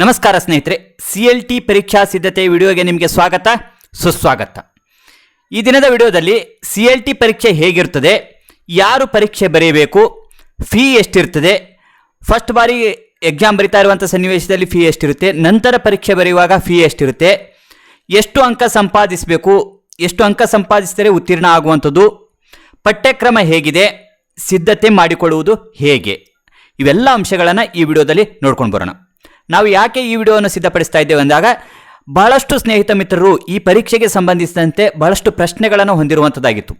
ನಮಸ್ಕಾರ ಸ್ನೇಹಿತರೆ C L T ಪರೀಕ್ಷಾ ಸಿದ್ಧತೆ ವಿಡಿಯೋಗೆ ನಿಮಗೆ ಸ್ವಾಗತ, ಸುಸ್ವಾಗತ. ಈ ದಿನದ ವಿಡಿಯೋದಲ್ಲಿ ಸಿ ಎಲ್ ಟಿ ಪರೀಕ್ಷೆ ಹೇಗಿರ್ತದೆ, ಯಾರು ಪರೀಕ್ಷೆ ಬರೆಯಬೇಕು ಫೀ ಎಷ್ಟಿರ್ತದೆ ಫಸ್ಟ್ ಬಾರಿ ಎಕ್ಸಾಮ್ ಬರಿತಾ ಇರುವಂಥ ಸನ್ನಿವೇಶದಲ್ಲಿ ಫೀ ಎಷ್ಟಿರುತ್ತೆ, ನಂತರ ಪರೀಕ್ಷೆ ಬರೆಯುವಾಗ ಫೀ ಎಷ್ಟಿರುತ್ತೆ, ಎಷ್ಟು ಅಂಕ ಸಂಪಾದಿಸಬೇಕು, ಎಷ್ಟು ಅಂಕ ಸಂಪಾದಿಸಿದರೆ ಉತ್ತೀರ್ಣ ಆಗುವಂಥದ್ದು, ಪಠ್ಯಕ್ರಮ ಹೇಗಿದೆ, ಸಿದ್ಧತೆ ಮಾಡಿಕೊಳ್ಳುವುದು ಹೇಗೆ, ಇವೆಲ್ಲ ಅಂಶಗಳನ್ನು ಈ ವಿಡಿಯೋದಲ್ಲಿ ನೋಡ್ಕೊಂಡು ಬರೋಣ. ನಾವು ಯಾಕೆ ಈ ವಿಡಿಯೋವನ್ನು ಸಿದ್ಧಪಡಿಸ್ತಾ ಇದ್ದೇವೆ ಅಂದಾಗ ಬಹಳಷ್ಟು ಸ್ನೇಹಿತ ಮಿತ್ರರು ಈ ಪರೀಕ್ಷೆಗೆ ಸಂಬಂಧಿಸಿದಂತೆ ಬಹಳಷ್ಟು ಪ್ರಶ್ನೆಗಳನ್ನು ಹೊಂದಿರುವಂಥದ್ದಾಗಿತ್ತು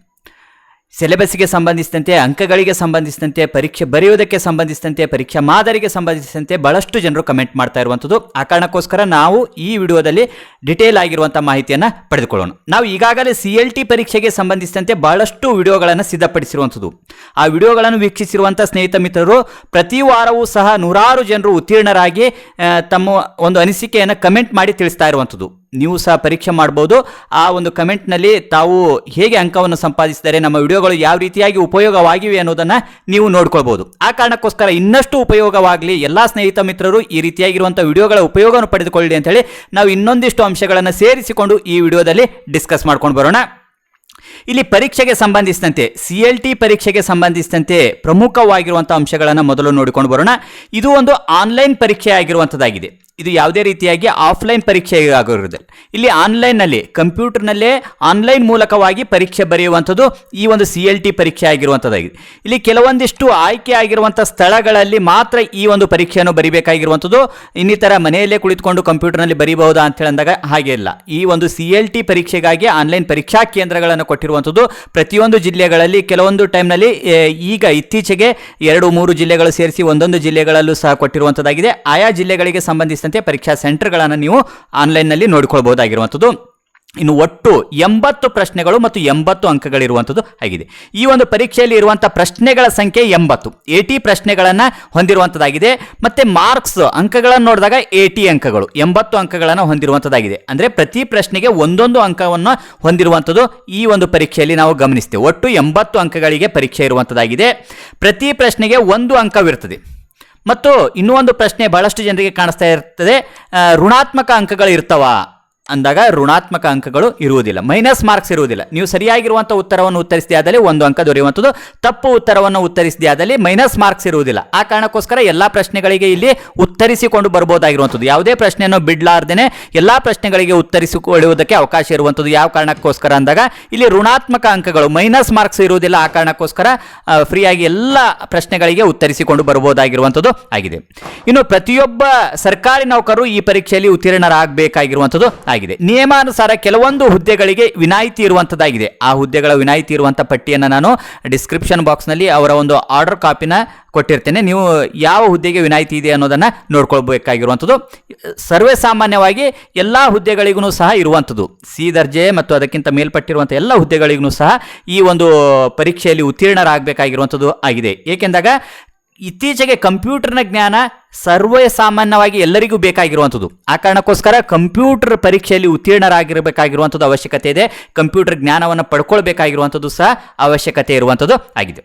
ಸಿಲೆಬಸ್ಗೆ ಸಂಬಂಧಿಸಿದಂತೆ, ಅಂಕಗಳಿಗೆ ಸಂಬಂಧಿಸಿದಂತೆ, ಪರೀಕ್ಷೆ ಬರೆಯುವುದಕ್ಕೆ ಸಂಬಂಧಿಸಿದಂತೆ, ಪರೀಕ್ಷಾ ಮಾದರಿಗೆ ಸಂಬಂಧಿಸಿದಂತೆ ಬಹಳಷ್ಟು ಜನರು ಕಮೆಂಟ್ ಮಾಡ್ತಾ ಇರುವಂಥದ್ದು. ಆ ಕಾರಣಕ್ಕೋಸ್ಕರ ನಾವು ಈ ವಿಡಿಯೋದಲ್ಲಿ ಡಿಟೇಲ್ ಆಗಿರುವಂಥ ಮಾಹಿತಿಯನ್ನು ಪಡೆದುಕೊಳ್ಳೋಣ. ನಾವು ಈಗಾಗಲೇ ಸಿ ಎಲ್ ಟಿ ಪರೀಕ್ಷೆಗೆ ಸಂಬಂಧಿಸಿದಂತೆ ಬಹಳಷ್ಟು ವಿಡಿಯೋಗಳನ್ನು ಸಿದ್ಧಪಡಿಸಿರುವಂಥದ್ದು. ಆ ವಿಡಿಯೋಗಳನ್ನು ವೀಕ್ಷಿಸಿರುವಂಥ ಸ್ನೇಹಿತ ಮಿತ್ರರು, ಪ್ರತಿ ವಾರವೂ ಸಹ ನೂರಾರು ಜನರು ಉತ್ತೀರ್ಣರಾಗಿ ತಮ್ಮ ಒಂದು ಅನಿಸಿಕೆಯನ್ನು ಕಮೆಂಟ್ ಮಾಡಿ ತಿಳಿಸ್ತಾ ಇರುವಂಥದ್ದು. ನೀವು ಸಹ ಪರೀಕ್ಷೆ ಮಾಡ್ಬೋದು. ಆ ಒಂದು ಕಮೆಂಟ್ನಲ್ಲಿ ತಾವು ಹೇಗೆ ಅಂಕವನ್ನು ಸಂಪಾದಿಸಿದರೆ ನಮ್ಮ ವಿಡಿಯೋಗಳು ಯಾವ ರೀತಿಯಾಗಿ ಉಪಯೋಗವಾಗಿವೆ ಅನ್ನೋದನ್ನು ನೀವು ನೋಡ್ಕೊಳ್ಬೋದು. ಆ ಕಾರಣಕ್ಕೋಸ್ಕರ ಇನ್ನಷ್ಟು ಉಪಯೋಗವಾಗಲಿ, ಎಲ್ಲ ಸ್ನೇಹಿತ ಮಿತ್ರರು ಈ ರೀತಿಯಾಗಿರುವಂಥ ವಿಡಿಯೋಗಳ ಉಪಯೋಗವನ್ನು ಪಡೆದುಕೊಳ್ಳಿ ಅಂತೇಳಿ ನಾವು ಇನ್ನೊಂದಿಷ್ಟು ಅಂಶಗಳನ್ನು ಸೇರಿಸಿಕೊಂಡು ಈ ವಿಡಿಯೋದಲ್ಲಿ ಡಿಸ್ಕಸ್ ಮಾಡ್ಕೊಂಡು ಬರೋಣ. ಇಲ್ಲಿ ಪರೀಕ್ಷೆಗೆ ಸಂಬಂಧಿಸಿದಂತೆ, ಸಿ ಎಲ್ ಟಿ ಪರೀಕ್ಷೆಗೆ ಸಂಬಂಧಿಸಿದಂತೆ ಪ್ರಮುಖವಾಗಿರುವಂಥ ಅಂಶಗಳನ್ನು ಮೊದಲು ನೋಡಿಕೊಂಡು ಬರೋಣ. ಇದು ಒಂದು ಆನ್ಲೈನ್ ಪರೀಕ್ಷೆ ಆಗಿರುವಂಥದ್ದಾಗಿದೆ ಇದು ಯಾವುದೇ ರೀತಿಯಾಗಿ ಆಫ್ಲೈನ್ ಪರೀಕ್ಷೆ ಆಗಿರುವುದಿಲ್ಲ ಇಲ್ಲಿ ಆನ್ಲೈನ್ನಲ್ಲಿ, ಕಂಪ್ಯೂಟರ್ನಲ್ಲೇ ಆನ್ಲೈನ್ ಮೂಲಕವಾಗಿ ಪರೀಕ್ಷೆ ಬರೆಯುವಂಥದ್ದು ಈ ಒಂದು ಸಿ ಎಲ್ ಟಿ ಪರೀಕ್ಷೆ ಆಗಿರುವಂಥದ್ದಾಗಿದೆ. ಇಲ್ಲಿ ಕೆಲವೊಂದಿಷ್ಟು ಆಯ್ಕೆ ಆಗಿರುವಂಥ ಸ್ಥಳಗಳಲ್ಲಿ ಮಾತ್ರ ಈ ಒಂದು ಪರೀಕ್ಷೆಯನ್ನು ಬರಿಬೇಕಾಗಿರುವಂಥದ್ದು. ಇನ್ನಿತರ ಮನೆಯಲ್ಲೇ ಕುಳಿತುಕೊಂಡು ಕಂಪ್ಯೂಟರ್ನಲ್ಲಿ ಬರೀಬಹುದಾ ಅಂತ ಹೇಳಿದಾಗ ಹಾಗೆ ಇಲ್ಲ. ಈ ಒಂದು ಸಿ ಎಲ್ ಟಿ ಪರೀಕ್ಷೆಗಾಗಿ ಆನ್ಲೈನ್ ಪರೀಕ್ಷಾ ಕೇಂದ್ರಗಳನ್ನು ಕೊಟ್ಟಿರುವಂಥದ್ದು ಪ್ರತಿಯೊಂದು ಜಿಲ್ಲೆಗಳಲ್ಲಿ ಕೆಲವೊಂದು ಟೈಮ್ನಲ್ಲಿ ಈಗ ಇತ್ತೀಚೆಗೆ ಎರಡು, ಮೂರು ಜಿಲ್ಲೆಗಳು ಸೇರಿಸಿ ಒಂದೊಂದು ಜಿಲ್ಲೆಗಳಲ್ಲೂ ಸಹ ಕೊಟ್ಟಿರುವಂಥದ್ದಾಗಿದೆ. ಆಯಾ ಜಿಲ್ಲೆಗಳಿಗೆ ಸಂಬಂಧಿಸಿದಂತೆ ಪರೀಕ್ಷಾ ಸೆಂಟರ್ಗಳನ್ನು ನೀವು ಆನ್ಲೈನ್ನಲ್ಲಿ ನೋಡಿಕೊಳ್ಬಹುದಾಗಿರುವಂಥದ್ದು. ಇನ್ನು ಒಟ್ಟು ಎಂಬತ್ತು ಪ್ರಶ್ನೆಗಳು ಮತ್ತು ಎಂಬತ್ತು ಅಂಕಗಳಿರುವಂಥದ್ದು ಆಗಿದೆ. ಈ ಒಂದು ಪರೀಕ್ಷೆಯಲ್ಲಿ ಇರುವಂಥ ಪ್ರಶ್ನೆಗಳ ಸಂಖ್ಯೆ ಎಂಬತ್ತು. ಏಟಿ ಪ್ರಶ್ನೆಗಳನ್ನು ಹೊಂದಿರುವಂಥದ್ದಾಗಿದೆ. ಮತ್ತು ಮಾರ್ಕ್ಸ್ ಅಂಕಗಳನ್ನು ನೋಡಿದಾಗ ಏಟಿ ಅಂಕಗಳು, ಎಂಬತ್ತು ಅಂಕಗಳನ್ನು ಹೊಂದಿರುವಂಥದ್ದಾಗಿದೆ. ಅಂದರೆ ಪ್ರತಿ ಪ್ರಶ್ನೆಗೆ ಒಂದೊಂದು ಅಂಕವನ್ನು ಹೊಂದಿರುವಂಥದ್ದು ಈ ಒಂದು ಪರೀಕ್ಷೆಯಲ್ಲಿ ನಾವು ಗಮನಿಸ್ತೇವೆ. ಒಟ್ಟು ಎಂಬತ್ತು ಅಂಕಗಳಿಗೆ ಪರೀಕ್ಷೆ ಇರುವಂಥದ್ದಾಗಿದೆ. ಪ್ರತಿ ಪ್ರಶ್ನೆಗೆ ಒಂದು ಅಂಕವಿರ್ತದೆ ಮತ್ತು ಇನ್ನೂ ಪ್ರಶ್ನೆ ಬಹಳಷ್ಟು ಜನರಿಗೆ ಕಾಣಿಸ್ತಾ ಇರ್ತದೆ. ಋಣಾತ್ಮಕ ಅಂಕಗಳು ಇರ್ತವ? ಅಂದಾಗ ಋಣಾತ್ಮಕ ಅಂಕಗಳು ಇರುವುದಿಲ್ಲ. ಮೈನಸ್ ಮಾರ್ಕ್ಸ್ ಇರುವುದಿಲ್ಲ. ನೀವು ಸರಿಯಾಗಿರುವಂಥ ಉತ್ತರವನ್ನು ಉತ್ತರಿಸಿದೆ ಆದಲ್ಲಿ ಒಂದು ಅಂಕ ದೊರೆಯುವಂಥದ್ದು. ತಪ್ಪು ಉತ್ತರವನ್ನು ಉತ್ತರಿಸಿದೆ ಆದಲ್ಲಿ ಮೈನಸ್ ಮಾರ್ಕ್ಸ್ ಇರುವುದಿಲ್ಲ. ಆ ಕಾರಣಕ್ಕೋಸ್ಕರ ಎಲ್ಲ ಪ್ರಶ್ನೆಗಳಿಗೆ ಇಲ್ಲಿ ಉತ್ತರಿಸಿಕೊಂಡು ಬರ್ಬೋದಾಗಿರುವಂಥದ್ದು. ಯಾವುದೇ ಪ್ರಶ್ನೆಯನ್ನು ಬಿಡಲಾರ್ದೇನೆ ಎಲ್ಲ ಪ್ರಶ್ನೆಗಳಿಗೆ ಉತ್ತರಿಸಿಕೊಳ್ಳುವುದಕ್ಕೆ ಅವಕಾಶ ಇರುವಂಥದ್ದು. ಯಾವ ಕಾರಣಕ್ಕೋಸ್ಕರ ಅಂದಾಗ ಇಲ್ಲಿ ಋಣಾತ್ಮಕ ಅಂಕಗಳು ಮೈನಸ್ ಮಾರ್ಕ್ಸ್ ಇರುವುದಿಲ್ಲ. ಆ ಕಾರಣಕ್ಕೋಸ್ಕರ ಫ್ರೀಯಾಗಿ ಎಲ್ಲ ಪ್ರಶ್ನೆಗಳಿಗೆ ಉತ್ತರಿಸಿಕೊಂಡು ಬರ್ಬೋದಾಗಿರುವಂಥದ್ದು ಆಗಿದೆ. ಇನ್ನು ಪ್ರತಿಯೊಬ್ಬ ಸರ್ಕಾರಿ ನೌಕರರು ಈ ಪರೀಕ್ಷೆಯಲ್ಲಿ ಉತ್ತೀರ್ಣರಾಗಬೇಕಾಗಿರುವಂಥದ್ದು. ಆಗಿದೆ. ನಿಯಮಾನುಸಾರ ಕೆಲವೊಂದು ಹುದ್ದೆಗಳಿಗೆ ವಿನಾಯಿತಿ ಇರುವಂಥದ್ದಾಗಿದೆ ಆ ಹುದ್ದೆಗಳ ವಿನಾಯಿತಿ ಇರುವಂಥ ಪಟ್ಟಿಯನ್ನು ನಾನು ಡಿಸ್ಕ್ರಿಪ್ಷನ್ ಬಾಕ್ಸ್ನಲ್ಲಿ ಅವರ ಒಂದು ಆರ್ಡರ್ ಕಾಪಿನ ಕೊಟ್ಟಿರ್ತೇನೆ. ನೀವು ಯಾವ ಹುದ್ದೆಗೆ ವಿನಾಯಿತಿ ಇದೆ ಅನ್ನೋದನ್ನು ನೋಡ್ಕೊಳ್ಬೇಕಾಗಿರುವಂಥದ್ದು ಸರ್ವೇ ಸಾಮಾನ್ಯವಾಗಿ ಎಲ್ಲ ಹುದ್ದೆಗಳಿಗೂ ಸಹ ಇರುವಂಥದ್ದು ಸಿ ದರ್ಜೆ ಮತ್ತು ಅದಕ್ಕಿಂತ ಮೇಲ್ಪಟ್ಟಿರುವಂಥ ಎಲ್ಲ ಹುದ್ದೆಗಳಿಗೂ ಸಹ ಈ ಒಂದು ಪರೀಕ್ಷೆಯಲ್ಲಿ ಉತ್ತೀರ್ಣರಾಗಬೇಕಾಗಿರುವಂಥದ್ದು ಆಗಿದೆ. ಏಕೆಂದಾಗ ಇತ್ತೀಚೆಗೆ ಕಂಪ್ಯೂಟರ್ನ ಜ್ಞಾನ ಸರ್ವೇ ಸಾಮಾನ್ಯವಾಗಿ ಎಲ್ಲರಿಗೂ ಬೇಕಾಗಿರುವಂಥದ್ದು. ಆ ಕಾರಣಕ್ಕೋಸ್ಕರ ಕಂಪ್ಯೂಟರ್ ಪರೀಕ್ಷೆಯಲ್ಲಿ ಉತ್ತೀರ್ಣರಾಗಿರಬೇಕಾಗಿರುವಂಥದ್ದು ಅವಶ್ಯಕತೆ ಇದೆ. ಕಂಪ್ಯೂಟರ್ ಜ್ಞಾನವನ್ನು ಪಡ್ಕೊಳ್ಬೇಕಾಗಿರುವಂಥದ್ದು ಸಹ ಅವಶ್ಯಕತೆ ಇರುವಂಥದ್ದು ಆಗಿದೆ.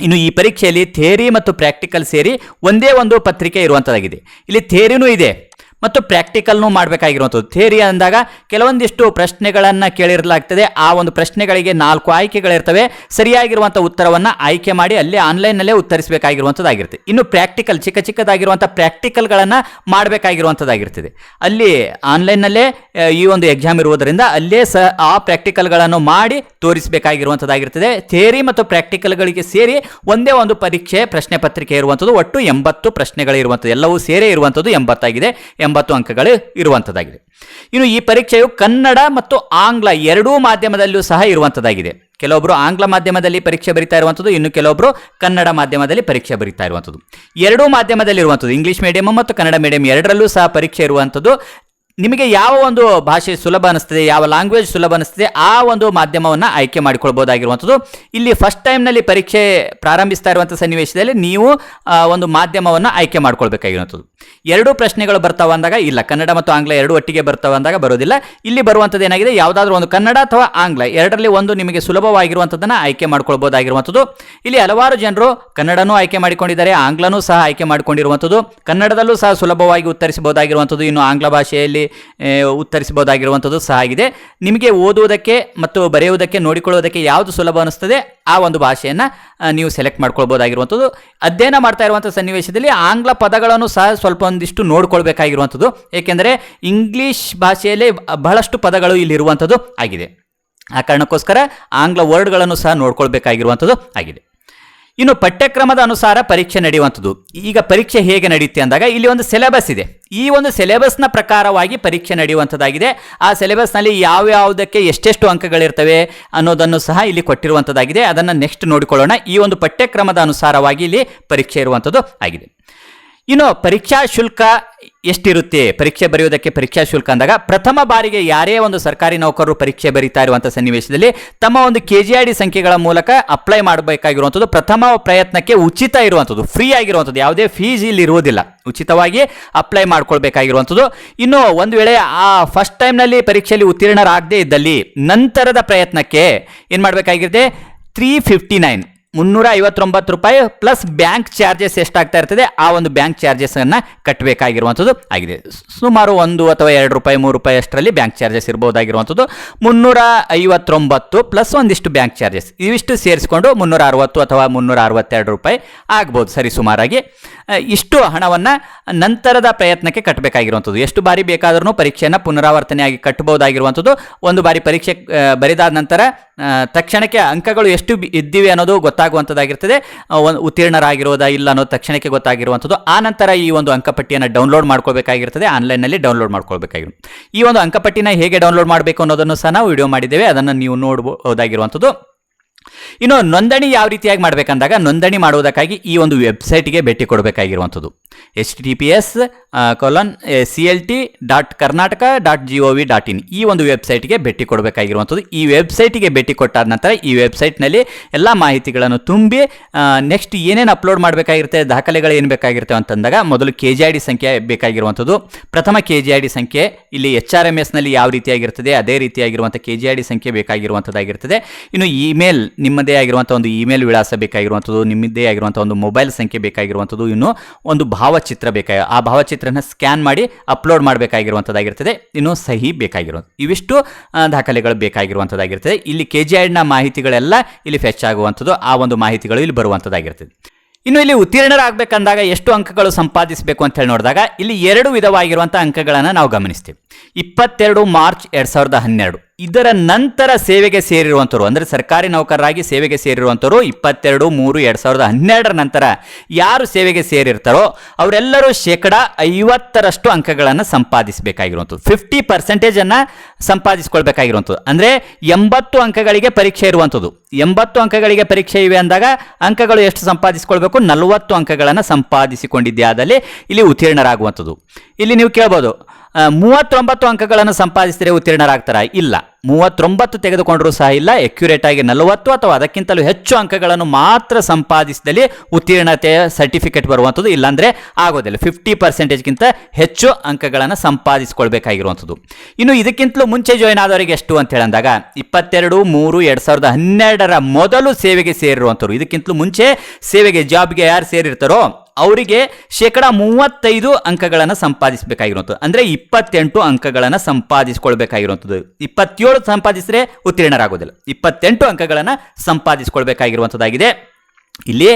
ಇನ್ನು ಈ ಪರೀಕ್ಷೆಯಲ್ಲಿ ಥೇರಿ ಮತ್ತು ಪ್ರಾಕ್ಟಿಕಲ್ ಸೇರಿ ಒಂದೇ ಒಂದು ಪತ್ರಿಕೆ ಇರುವಂಥದ್ದಾಗಿದೆ. ಇಲ್ಲಿ ಥೇರಿನೂ ಇದೆ. ಮತ್ತು ಪ್ರಾಕ್ಟಿಕಲ್ನೂ ಮಾಡಬೇಕಾಗಿರುವಂಥದ್ದು. ಥೇರಿ ಅಂದಾಗ ಕೆಲವೊಂದಿಷ್ಟು ಪ್ರಶ್ನೆಗಳನ್ನು ಕೇಳಿರಲಾಗ್ತದೆ. ಆ ಒಂದು ಪ್ರಶ್ನೆಗಳಿಗೆ ನಾಲ್ಕು ಆಯ್ಕೆಗಳಿರ್ತವೆ. ಸರಿಯಾಗಿರುವಂಥ ಉತ್ತರವನ್ನು ಆಯ್ಕೆ ಮಾಡಿ ಅಲ್ಲಿ ಆನ್ಲೈನ್ನಲ್ಲೇ ಉತ್ತರಿಸಬೇಕಾಗಿರುವಂಥದ್ದಾಗಿರುತ್ತೆ. ಇನ್ನು ಪ್ರಾಕ್ಟಿಕಲ್ ಚಿಕ್ಕ ಚಿಕ್ಕದಾಗಿರುವಂಥ ಪ್ರಾಕ್ಟಿಕಲ್ಗಳನ್ನು ಮಾಡಬೇಕಾಗಿರುವಂಥದ್ದಾಗಿರ್ತದೆ. ಅಲ್ಲಿ ಆನ್ಲೈನ್ನಲ್ಲೇ ಈ ಒಂದು ಎಕ್ಸಾಮ್ ಇರುವುದರಿಂದ ಅಲ್ಲೇ ಸ, ಆ ಪ್ರಾಕ್ಟಿಕಲ್ಗಳನ್ನು ಮಾಡಿ ತೋರಿಸಬೇಕಾಗಿರುವಂಥದ್ದಾಗಿರ್ತದೆ. ಥಿಯರಿ ಮತ್ತು ಪ್ರಾಕ್ಟಿಕಲ್ಗಳಿಗೆ ಸೇರಿ ಒಂದೇ ಒಂದು ಪರೀಕ್ಷೆ ಪ್ರಶ್ನೆ ಪತ್ರಿಕೆ ಇರುವಂಥದ್ದು. ಒಟ್ಟು ಎಂಬತ್ತು ಪ್ರಶ್ನೆಗಳಿರುವಂಥದ್ದು. ಎಲ್ಲವೂ ಸೇರೇ ಇರುವಂಥದ್ದು ಎಂಬತ್ತಾಗಿದೆ. ಎಂಬತ್ತು ಅಂಕಗಳು ಇರುವಂಥದ್ದಾಗಿದೆ ಇನ್ನು ಈ ಪರೀಕ್ಷೆಯು ಕನ್ನಡ ಮತ್ತು ಆಂಗ್ಲ ಎರಡೂ ಮಾಧ್ಯಮದಲ್ಲೂ ಸಹ ಇರುವಂಥದ್ದಾಗಿದೆ ಕೆಲವೊಬ್ಬರು ಆಂಗ್ಲ ಮಾಧ್ಯಮದಲ್ಲಿ ಪರೀಕ್ಷೆ ಬರಿತಾ ಇರುವಂಥದ್ದು ಇನ್ನು ಕೆಲವೊಬ್ಬರು ಕನ್ನಡ ಮಾಧ್ಯಮದಲ್ಲಿ ಪರೀಕ್ಷೆ ಬರಿತಾ ಇರುವಂಥದ್ದು ಎರಡೂ ಮಾಧ್ಯಮದಲ್ಲಿ ಇರುವಂಥದ್ದು ಇಂಗ್ಲೀಷ್ ಮೀಡಿಯಂ ಮತ್ತು ಕನ್ನಡ ಮೀಡಿಯಂ ಎರಡರಲ್ಲೂ ಸಹ ಪರೀಕ್ಷೆ ಇರುವಂಥದ್ದು ನಿಮಗೆ ಯಾವ ಒಂದು ಭಾಷೆ ಸುಲಭ ಅನಿಸ್ತದೆ, ಯಾವ ಲ್ಯಾಂಗ್ವೇಜ್ ಸುಲಭ ಅನಿಸ್ತದೆ, ಆ ಒಂದು ಮಾಧ್ಯಮವನ್ನು ಆಯ್ಕೆ ಮಾಡಿಕೊಳ್ಬೋದಾಗಿರುವಂಥದ್ದು. ಇಲ್ಲಿ ಫಸ್ಟ್ ಟೈಮ್ನಲ್ಲಿ ಪರೀಕ್ಷೆ ಪ್ರಾರಂಭಿಸ್ತಾ ಇರುವಂಥ ಸನ್ನಿವೇಶದಲ್ಲಿ ನೀವು ಒಂದು ಮಾಧ್ಯಮವನ್ನು ಆಯ್ಕೆ ಮಾಡ್ಕೊಳ್ಬೇಕಾಗಿರುವಂಥದ್ದು. ಎರಡೂ ಪ್ರಶ್ನೆಗಳು ಬರ್ತಾವ ಅಂದಾಗ ಇಲ್ಲ. ಕನ್ನಡ ಮತ್ತು ಆಂಗ್ಲ ಎರಡು ಒಟ್ಟಿಗೆ ಬರ್ತಾವ ಅಂದಾಗ ಬರೋದಿಲ್ಲ. ಇಲ್ಲಿ ಬರುವಂಥದ್ದು ಏನಾಗಿದೆ? ಯಾವುದಾದ್ರೂ ಒಂದು ಕನ್ನಡ ಅಥವಾ ಆಂಗ್ಲ ಎರಡರಲ್ಲಿ ಒಂದು ನಿಮಗೆ ಸುಲಭವಾಗಿರುವಂಥದ್ದನ್ನು ಆಯ್ಕೆ ಮಾಡ್ಕೊಳ್ಬೋದಾಗಿರುವಂಥದ್ದು. ಇಲ್ಲಿ ಹಲವಾರು ಜನರು ಕನ್ನಡನೂ ಆಯ್ಕೆ ಮಾಡಿಕೊಂಡಿದ್ದಾರೆ, ಆಂಗ್ಲನೂ ಸಹ ಆಯ್ಕೆ ಮಾಡಿಕೊಂಡಿರುವಂಥದ್ದು. ಕನ್ನಡದಲ್ಲೂ ಸಹ ಸುಲಭವಾಗಿ ಉತ್ತರಿಸಬಹುದಾಗಿರುವಂಥದ್ದು. ಇನ್ನು ಆಂಗ್ಲ ಭಾಷೆಯಲ್ಲಿ ಉತ್ತರಿಸಬಹುದಾಗಿರುವಂಥದ್ದು ಸಹ ಆಗಿದೆ. ನಿಮಗೆ ಓದುವುದಕ್ಕೆ ಮತ್ತು ಬರೆಯುವುದಕ್ಕೆ ನೋಡಿಕೊಳ್ಳುವುದಕ್ಕೆ ಯಾವುದು ಸುಲಭ ಅನ್ನಿಸ್ತದೆ ಆ ಒಂದು ಭಾಷೆಯನ್ನು ನೀವು ಸೆಲೆಕ್ಟ್ ಮಾಡ್ಕೊಳ್ಬೋದಾಗಿರುವಂಥದ್ದು ಅಧ್ಯಯನ ಮಾಡ್ತಾ ಇರುವಂಥ ಸನ್ನಿವೇಶದಲ್ಲಿ ಆಂಗ್ಲ ಪದಗಳನ್ನು ಸಹ ಸ್ವಲ್ಪ ಒಂದಿಷ್ಟು ನೋಡಿಕೊಳ್ಬೇಕಾಗಿರುವಂಥದ್ದು. ಏಕೆಂದರೆ ಇಂಗ್ಲೀಷ್ ಭಾಷೆಯಲ್ಲೇ ಬಹಳಷ್ಟು ಪದಗಳು ಇಲ್ಲಿರುವಂಥದ್ದು ಆಗಿದೆ. ಆ ಕಾರಣಕ್ಕೋಸ್ಕರ ಆಂಗ್ಲ ವರ್ಡ್ಗಳನ್ನು ಸಹ ನೋಡ್ಕೊಳ್ಬೇಕಾಗಿರುವಂಥದ್ದು ಆಗಿದೆ. ಇನ್ನು ಪಠ್ಯಕ್ರಮದ ಅನುಸಾರ ಪರೀಕ್ಷೆ ನಡೆಯುವಂಥದ್ದು. ಈಗ ಪರೀಕ್ಷೆ ಹೇಗೆ ನಡೆಯುತ್ತೆ ಅಂದಾಗ ಇಲ್ಲಿ ಒಂದು ಸಿಲೆಬಸ್ ಇದೆ. ಈ ಒಂದು ಸಿಲೆಬಸ್ನ ಪ್ರಕಾರವಾಗಿ ಪರೀಕ್ಷೆ ನಡೆಯುವಂಥದ್ದಾಗಿದೆ. ಆ ಸಿಲೆಬಸ್ನಲ್ಲಿ ಯಾವ್ಯಾವುದಕ್ಕೆ ಎಷ್ಟೆಷ್ಟು ಅಂಕಗಳಿರ್ತವೆ ಅನ್ನೋದನ್ನು ಸಹ ಇಲ್ಲಿ ಕೊಟ್ಟಿರುವಂಥದ್ದಾಗಿದೆ. ಅದನ್ನು ನೆಕ್ಸ್ಟ್ ನೋಡಿಕೊಳ್ಳೋಣ. ಈ ಒಂದು ಪಠ್ಯಕ್ರಮದ ಅನುಸಾರವಾಗಿ ಇಲ್ಲಿ ಪರೀಕ್ಷೆ ಇರುವಂಥದ್ದು ಆಗಿದೆ. ಇನ್ನು ಪರೀಕ್ಷಾ ಶುಲ್ಕ ಎಷ್ಟಿರುತ್ತೆ? ಪರೀಕ್ಷೆ ಬರೆಯುವುದಕ್ಕೆ ಪರೀಕ್ಷಾ ಶುಲ್ಕ ಅಂದಾಗ ಪ್ರಥಮ ಬಾರಿಗೆ ಯಾರೇ ಒಂದು ಸರ್ಕಾರಿ ನೌಕರರು ಪರೀಕ್ಷೆ ಬರೀತಾ ಇರುವಂಥ ಸನ್ನಿವೇಶದಲ್ಲಿ ತಮ್ಮ ಒಂದು ಕೆ ಜಿ ಡಿ ಸಂಖ್ಯೆಗಳ ಮೂಲಕ ಅಪ್ಲೈ ಮಾಡಬೇಕಾಗಿರುವಂಥದ್ದು ಪ್ರಥಮ ಪ್ರಯತ್ನಕ್ಕೆ ಉಚಿತ ಇರುವಂಥದ್ದು ಫ್ರೀ ಆಗಿರುವಂಥದ್ದು ಯಾವುದೇ ಫೀಸ್ ಇಲ್ಲಿ ಇರುವುದಿಲ್ಲ. ಉಚಿತವಾಗಿ ಅಪ್ಲೈ ಮಾಡ್ಕೊಳ್ಬೇಕಾಗಿರುವಂಥದ್ದು ಇನ್ನು ಒಂದು ವೇಳೆ ಆ ಫಸ್ಟ್ ಟೈಮ್ನಲ್ಲಿ ಪರೀಕ್ಷೆಯಲ್ಲಿ ಉತ್ತೀರ್ಣರಾಗದೇ ಇದ್ದಲ್ಲಿ ನಂತರದ ಪ್ರಯತ್ನಕ್ಕೆ ಏನು ಮಾಡಬೇಕಾಗಿರುತ್ತೆ? ತ್ರೀ ಫಿಫ್ಟಿ ನೈನ್ ಮುನ್ನೂರ ಐವತ್ತೊಂಬತ್ತು ರೂಪಾಯಿ ಪ್ಲಸ್ ಬ್ಯಾಂಕ್ ಚಾರ್ಜಸ್ ಎಷ್ಟಾಗ್ತಾ ಇರ್ತದೆ, ಆ ಒಂದು ಬ್ಯಾಂಕ್ ಚಾರ್ಜಸ್ ಅನ್ನ ಕಟ್ಟಬೇಕಾಗಿರುವಂಥದ್ದು ಆಗಿದೆ. ಸುಮಾರು ಒಂದು ಅಥವಾ ಎರಡು ರೂಪಾಯಿ, ಮೂರು ರೂಪಾಯಿ ಅಷ್ಟರಲ್ಲಿ ಬ್ಯಾಂಕ್ ಚಾರ್ಜಸ್ ಇರ್ಬೋದಾಗಿರುವಂಥದ್ದು ಮುನ್ನೂರ ಐವತ್ತೊಂಬತ್ತು ಪ್ಲಸ್ ಒಂದಿಷ್ಟು ಬ್ಯಾಂಕ್ ಚಾರ್ಜಸ್ ಇವಿಷ್ಟು ಸೇರಿಸಿಕೊಂಡು ಮುನ್ನೂರ ಅರವತ್ತು ಅಥವಾ ಮುನ್ನೂರ ಅರವತ್ತೆರಡು ರೂಪಾಯಿ ಆಗ್ಬೋದು ಸರಿ ಸುಮಾರಾಗಿ. ಇಷ್ಟು ಹಣವನ್ನು ನಂತರದ ಪ್ರಯತ್ನಕ್ಕೆ ಕಟ್ಟಬೇಕಾಗಿರುವಂಥದ್ದು ಎಷ್ಟು ಬಾರಿ ಬೇಕಾದರೂ ಪರೀಕ್ಷೆಯನ್ನು ಪುನರಾವರ್ತನೆಯಾಗಿ ಕಟ್ಟಬಹುದಾಗಿರುವಂಥದ್ದು ಒಂದು ಬಾರಿ ಪರೀಕ್ಷೆ ಬರೆದಾದ ನಂತರ ತಕ್ಷಣಕ್ಕೆ ಅಂಕಗಳು ಎಷ್ಟು ಇದ್ದಿವೆ ಅನ್ನೋದು ಗೊತ್ತಾಗುವಂಥದ್ದಾಗಿರ್ತದೆ. ಉತ್ತೀರ್ಣರಾಗಿರೋದಾ ಇಲ್ಲ ಅನ್ನೋದು ತಕ್ಷಣಕ್ಕೆ ಗೊತ್ತಾಗಿರುವಂಥದ್ದು. ಆ ನಂತರ ಈ ಒಂದು ಅಂಕಪಟ್ಟಿಯನ್ನು ಡೌನ್ಲೋಡ್ ಮಾಡ್ಕೋಬೇಕಾಗಿರ್ತದೆ ಆನ್ಲೈನ್ನಲ್ಲಿ ಡೌನ್ಲೋಡ್ ಮಾಡ್ಕೊಳ್ಬೇಕಾಗಿರುತ್ತೆ ಈ ಒಂದು ಅಂಕಪಟ್ಟಿನ ಹೇಗೆ ಡೌನ್ಲೋಡ್ ಮಾಡಬೇಕು ಅನ್ನೋದನ್ನು ಸಹ ನಾವು ವಿಡಿಯೋ ಮಾಡಿದ್ದೇವೆ. ಅದನ್ನು ನೀವು ನೋಡಬಹುದಾಗಿರುವಂಥದ್ದು ಇನ್ನು ನೋಂದಣಿ ಯಾವ ರೀತಿಯಾಗಿ ಮಾಡಬೇಕಂದಾಗ ನೋಂದಣಿ ಮಾಡುವುದಕ್ಕಾಗಿ ಈ ಒಂದು ವೆಬ್ಸೈಟ್ಗೆ ಭೇಟಿ ಕೊಡಬೇಕಾಗಿರುವಂಥದ್ದು. H T P S colon C L T dot Karnataka dot G O V dot in ಈ ಒಂದು ವೆಬ್ಸೈಟ್ಗೆ ಭೇಟಿ ಕೊಡಬೇಕಾಗಿರುವಂಥದ್ದು. ಈ ವೆಬ್ಸೈಟಿಗೆ ಭೇಟಿ ಕೊಟ್ಟಾದ ನಂತರ ಈ ವೆಬ್ಸೈಟ್ನಲ್ಲಿ ಎಲ್ಲ ಮಾಹಿತಿಗಳನ್ನು ತುಂಬಿ ನೆಕ್ಸ್ಟ್ ಏನೇನು ಅಪ್ಲೋಡ್ ಮಾಡಬೇಕಾಗಿರುತ್ತೆ, ದಾಖಲೆಗಳು ಏನು ಬೇಕಾಗಿರುತ್ತೆ ಅಂತಂದಾಗ ಮೊದಲು ಕೆ ಜಿ ಐ ಡಿ ಸಂಖ್ಯೆ ಬೇಕಾಗಿರುವಂಥದ್ದು. ಪ್ರಥಮ ಕೆ ಜಿ ಐ ಡಿ ಸಂಖ್ಯೆ ಇಲ್ಲಿ ಎಚ್ ಆರ್ ಎಂ ಎಸ್ನಲ್ಲಿ ಯಾವ ರೀತಿಯಾಗಿರ್ತದೆ, ಅದೇ ರೀತಿಯಾಗಿರುವಂಥ ಕೆ ಜಿ ಐ ಡಿ ಸಂಖ್ಯೆ ಬೇಕಾಗಿರುವಂಥದ್ದಾಗಿರ್ತದೆ. ಇನ್ನು ಇಮೇಲ್ ನಿಮ್ಮದೇ ಆಗಿರುವಂಥ ಒಂದು ಇಮೇಲ್ ವಿಳಾಸ ಬೇಕಾಗಿರುವಂಥದ್ದು ನಿಮ್ಮದೇ ಆಗಿರುವಂಥ ಒಂದು ಮೊಬೈಲ್ ಸಂಖ್ಯೆ ಬೇಕಾಗಿರುವಂಥದ್ದು ಇನ್ನು ಒಂದು ಭಾವಚಿತ್ರ ಬೇಕಾಗಿ ಆ ಭಾವಚಿತ್ರನ ಸ್ಕ್ಯಾನ್ ಮಾಡಿ ಅಪ್ಲೋಡ್ ಮಾಡಬೇಕಾಗಿರುವಂಥದ್ದಾಗಿರ್ತದೆ ಇನ್ನು ಸಹಿ ಬೇಕಾಗಿರುವಂಥ ಇವಿಷ್ಟು ದಾಖಲೆಗಳು ಬೇಕಾಗಿರುವಂಥದ್ದಾಗಿರ್ತದೆ ಇಲ್ಲಿ ಕೆ ಜಿ ಐಡ್ನ ಮಾಹಿತಿಗಳೆಲ್ಲ ಇಲ್ಲಿ ಫೆಚ್ ಆಗುವಂಥದ್ದು ಆ ಒಂದು ಮಾಹಿತಿಗಳು ಇಲ್ಲಿ ಬರುವಂಥದ್ದಾಗಿರ್ತದೆ ಇನ್ನು ಇಲ್ಲಿ ಉತ್ತೀರ್ಣರಾಗಬೇಕಂದಾಗ ಎಷ್ಟು ಅಂಕಗಳು ಸಂಪಾದಿಸಬೇಕು ಅಂತ ಹೇಳಿ ನೋಡಿದಾಗ, ಇಲ್ಲಿ ಎರಡು ವಿಧವಾಗಿರುವಂಥ ಅಂಕಗಳನ್ನು ನಾವು ಗಮನಿಸ್ತೀವಿ. ಇಪ್ಪತ್ತೆರಡು ಮಾರ್ಚ್ ಎರಡು ಸಾವಿರದ ಹನ್ನೆರಡು. ಇದರ ನಂತರ ಸೇವೆಗೆ ಸೇರಿರುವಂಥವ್ರು, ಅಂದರೆ ಸರ್ಕಾರಿ ನೌಕರರಾಗಿ ಸೇವೆಗೆ ಸೇರಿರುವಂಥವ್ರು ಇಪ್ಪತ್ತೆರಡು, ಮೂರು, ಎರಡು ಸಾವಿರದ ಹನ್ನೆರಡರ ನಂತರ ಯಾರು ಸೇವೆಗೆ ಸೇರಿರ್ತಾರೋ ಅವರೆಲ್ಲರೂ ಶೇಕಡ ಐವತ್ತರಷ್ಟು ಅಂಕಗಳನ್ನು ಸಂಪಾದಿಸಬೇಕಾಗಿರುವಂಥದ್ದು. ಫಿಫ್ಟಿ ಪರ್ಸೆಂಟೇಜನ್ನು ಸಂಪಾದಿಸ್ಕೊಳ್ಬೇಕಾಗಿರುವಂಥದ್ದು. ಅಂದರೆ ಎಂಬತ್ತು ಅಂಕಗಳಿಗೆ ಪರೀಕ್ಷೆ ಇರುವಂಥದ್ದು. ಎಂಬತ್ತು ಅಂಕಗಳಿಗೆ ಪರೀಕ್ಷೆ ಇವೆ ಅಂದಾಗ ಅಂಕಗಳು ಎಷ್ಟು ಸಂಪಾದಿಸ್ಕೊಳ್ಬೇಕು? ನಲವತ್ತು ಅಂಕಗಳನ್ನು ಸಂಪಾದಿಸಿಕೊಂಡಿದ್ಯಾದಲ್ಲಿ ಇಲ್ಲಿ ಉತ್ತೀರ್ಣರಾಗುವಂಥದ್ದು. ಇಲ್ಲಿ ನೀವು ಕೇಳ್ಬೋದು ಮೂವತ್ತೊಂಬತ್ತು ಅಂಕಗಳನ್ನು ಸಂಪಾದಿಸಿದರೆ ಉತ್ತೀರ್ಣರಾಗ್ತಾರೆ? ಇಲ್ಲ. ಮೂವತ್ತೊಂಬತ್ತು ತೆಗೆದುಕೊಂಡರೂ ಸಹ ಇಲ್ಲ. ಅಕ್ಯುರೇಟ್ ಆಗಿ ನಲವತ್ತು ಅಥವಾ ಅದಕ್ಕಿಂತಲೂ ಹೆಚ್ಚು ಅಂಕಗಳನ್ನು ಮಾತ್ರ ಸಂಪಾದಿಸಿದಲ್ಲಿ ಉತ್ತೀರ್ಣತೆಯ ಸರ್ಟಿಫಿಕೇಟ್ ಬರುವಂಥದ್ದು. ಇಲ್ಲಾಂದರೆ ಆಗೋದಿಲ್ಲ. ಫಿಫ್ಟಿ ಪರ್ಸೆಂಟೇಜ್ಗಿಂತ ಹೆಚ್ಚು ಅಂಕಗಳನ್ನು ಸಂಪಾದಿಸಿಕೊಳ್ಬೇಕಾಗಿರುವಂಥದ್ದು. ಇನ್ನು ಇದಕ್ಕಿಂತಲೂ ಮುಂಚೆ ಜಾಯಿನ್ ಆದವರಿಗೆ ಎಷ್ಟು ಅಂತ ಹೇಳಿದಾಗ, ಇಪ್ಪತ್ತೆರಡು, ಮೂರು, ಎರಡು ಸಾವಿರದ ಹನ್ನೆರಡರ ಮೊದಲು ಸೇವೆಗೆ ಸೇರಿರುವಂಥವ್ರು. ಇದಕ್ಕಿಂತಲೂ ಮುಂಚೆ ಸೇವೆಗೆ ಜಾಬ್ಗೆ ಯಾರು ಸೇರಿರ್ತಾರೋ ಅವರಿಗೆ ಶೇಕಡ ಮೂವತ್ತೈದು ಅಂಕಗಳನ್ನು ಸಂಪಾದಿಸಬೇಕಾಗಿರುವಂಥದ್ದು. ಅಂದರೆ ಇಪ್ಪತ್ತೆಂಟು ಅಂಕಗಳನ್ನು ಸಂಪಾದಿಸ್ಕೊಳ್ಬೇಕಾಗಿರುವಂಥದ್ದು. ಇಪ್ಪತ್ತೇಳು ಸಂಪಾದಿಸಿದ್ರೆ ಉತ್ತೀರ್ಣರಾಗೋದಿಲ್ಲ. ಇಪ್ಪತ್ತೆಂಟು ಅಂಕಗಳನ್ನು ಸಂಪಾದಿಸ್ಕೊಳ್ಬೇಕಾಗಿರುವಂಥದ್ದಾಗಿದೆ. ಇಲ್ಲಿ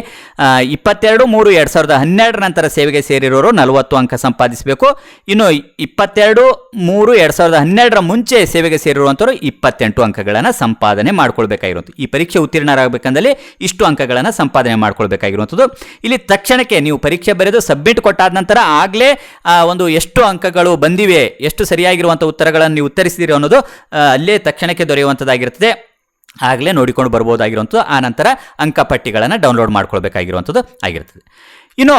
ಇಪ್ಪತ್ತೆರಡು, ಮೂರು, ಎರಡು ಸಾವಿರದ ಹನ್ನೆರಡರ ನಂತರ ಸೇವೆಗೆ ಸೇರಿರೋರು ನಲವತ್ತು ಅಂಕ ಸಂಪಾದಿಸಬೇಕು. ಇನ್ನು ಇಪ್ಪತ್ತೆರಡು, ಮೂರು, ಎರಡು ಸಾವಿರದ ಹನ್ನೆರಡರ ಮುಂಚೆ ಸೇವೆಗೆ ಸೇರಿರುವಂಥವ್ರು ಇಪ್ಪತ್ತೆಂಟು ಅಂಕಗಳನ್ನು ಸಂಪಾದನೆ ಮಾಡ್ಕೊಳ್ಬೇಕಾಗಿರುವಂಥದ್ದು. ಈ ಪರೀಕ್ಷೆ ಉತ್ತೀರ್ಣರಾಗಬೇಕಂದಲ್ಲಿ ಇಷ್ಟು ಅಂಕಗಳನ್ನು ಸಂಪಾದನೆ ಮಾಡ್ಕೊಳ್ಬೇಕಾಗಿರುವಂಥದ್ದು. ಇಲ್ಲಿ ತಕ್ಷಣಕ್ಕೆ ನೀವು ಪರೀಕ್ಷೆ ಬರೆದು ಸಬ್ಮಿಟ್ ಕೊಟ್ಟಾದ ನಂತರ ಆಗಲೇ ಒಂದು ಎಷ್ಟು ಅಂಕಗಳು ಬಂದಿವೆ, ಎಷ್ಟು ಸರಿಯಾಗಿರುವಂಥ ಉತ್ತರಗಳನ್ನು ನೀವು ಉತ್ತರಿಸಿದಿರಿ ಅನ್ನೋದು ಅಲ್ಲೇ ತಕ್ಷಣಕ್ಕೆ ದೊರೆಯುವಂಥದ್ದಾಗಿರ್ತದೆ ಆಗಲೇ ನೋಡಿಕೊಂಡು ಬರ್ಬೋದಾಗಿರುವಂಥದ್ದು, ಆ ನಂತರ ಅಂಕಪಟ್ಟಿಗಳನ್ನು ಡೌನ್ಲೋಡ್ ಮಾಡ್ಕೊಳ್ಬೇಕಾಗಿರುವಂಥದ್ದು ಆಗಿರ್ತದೆ. ಇನ್ನು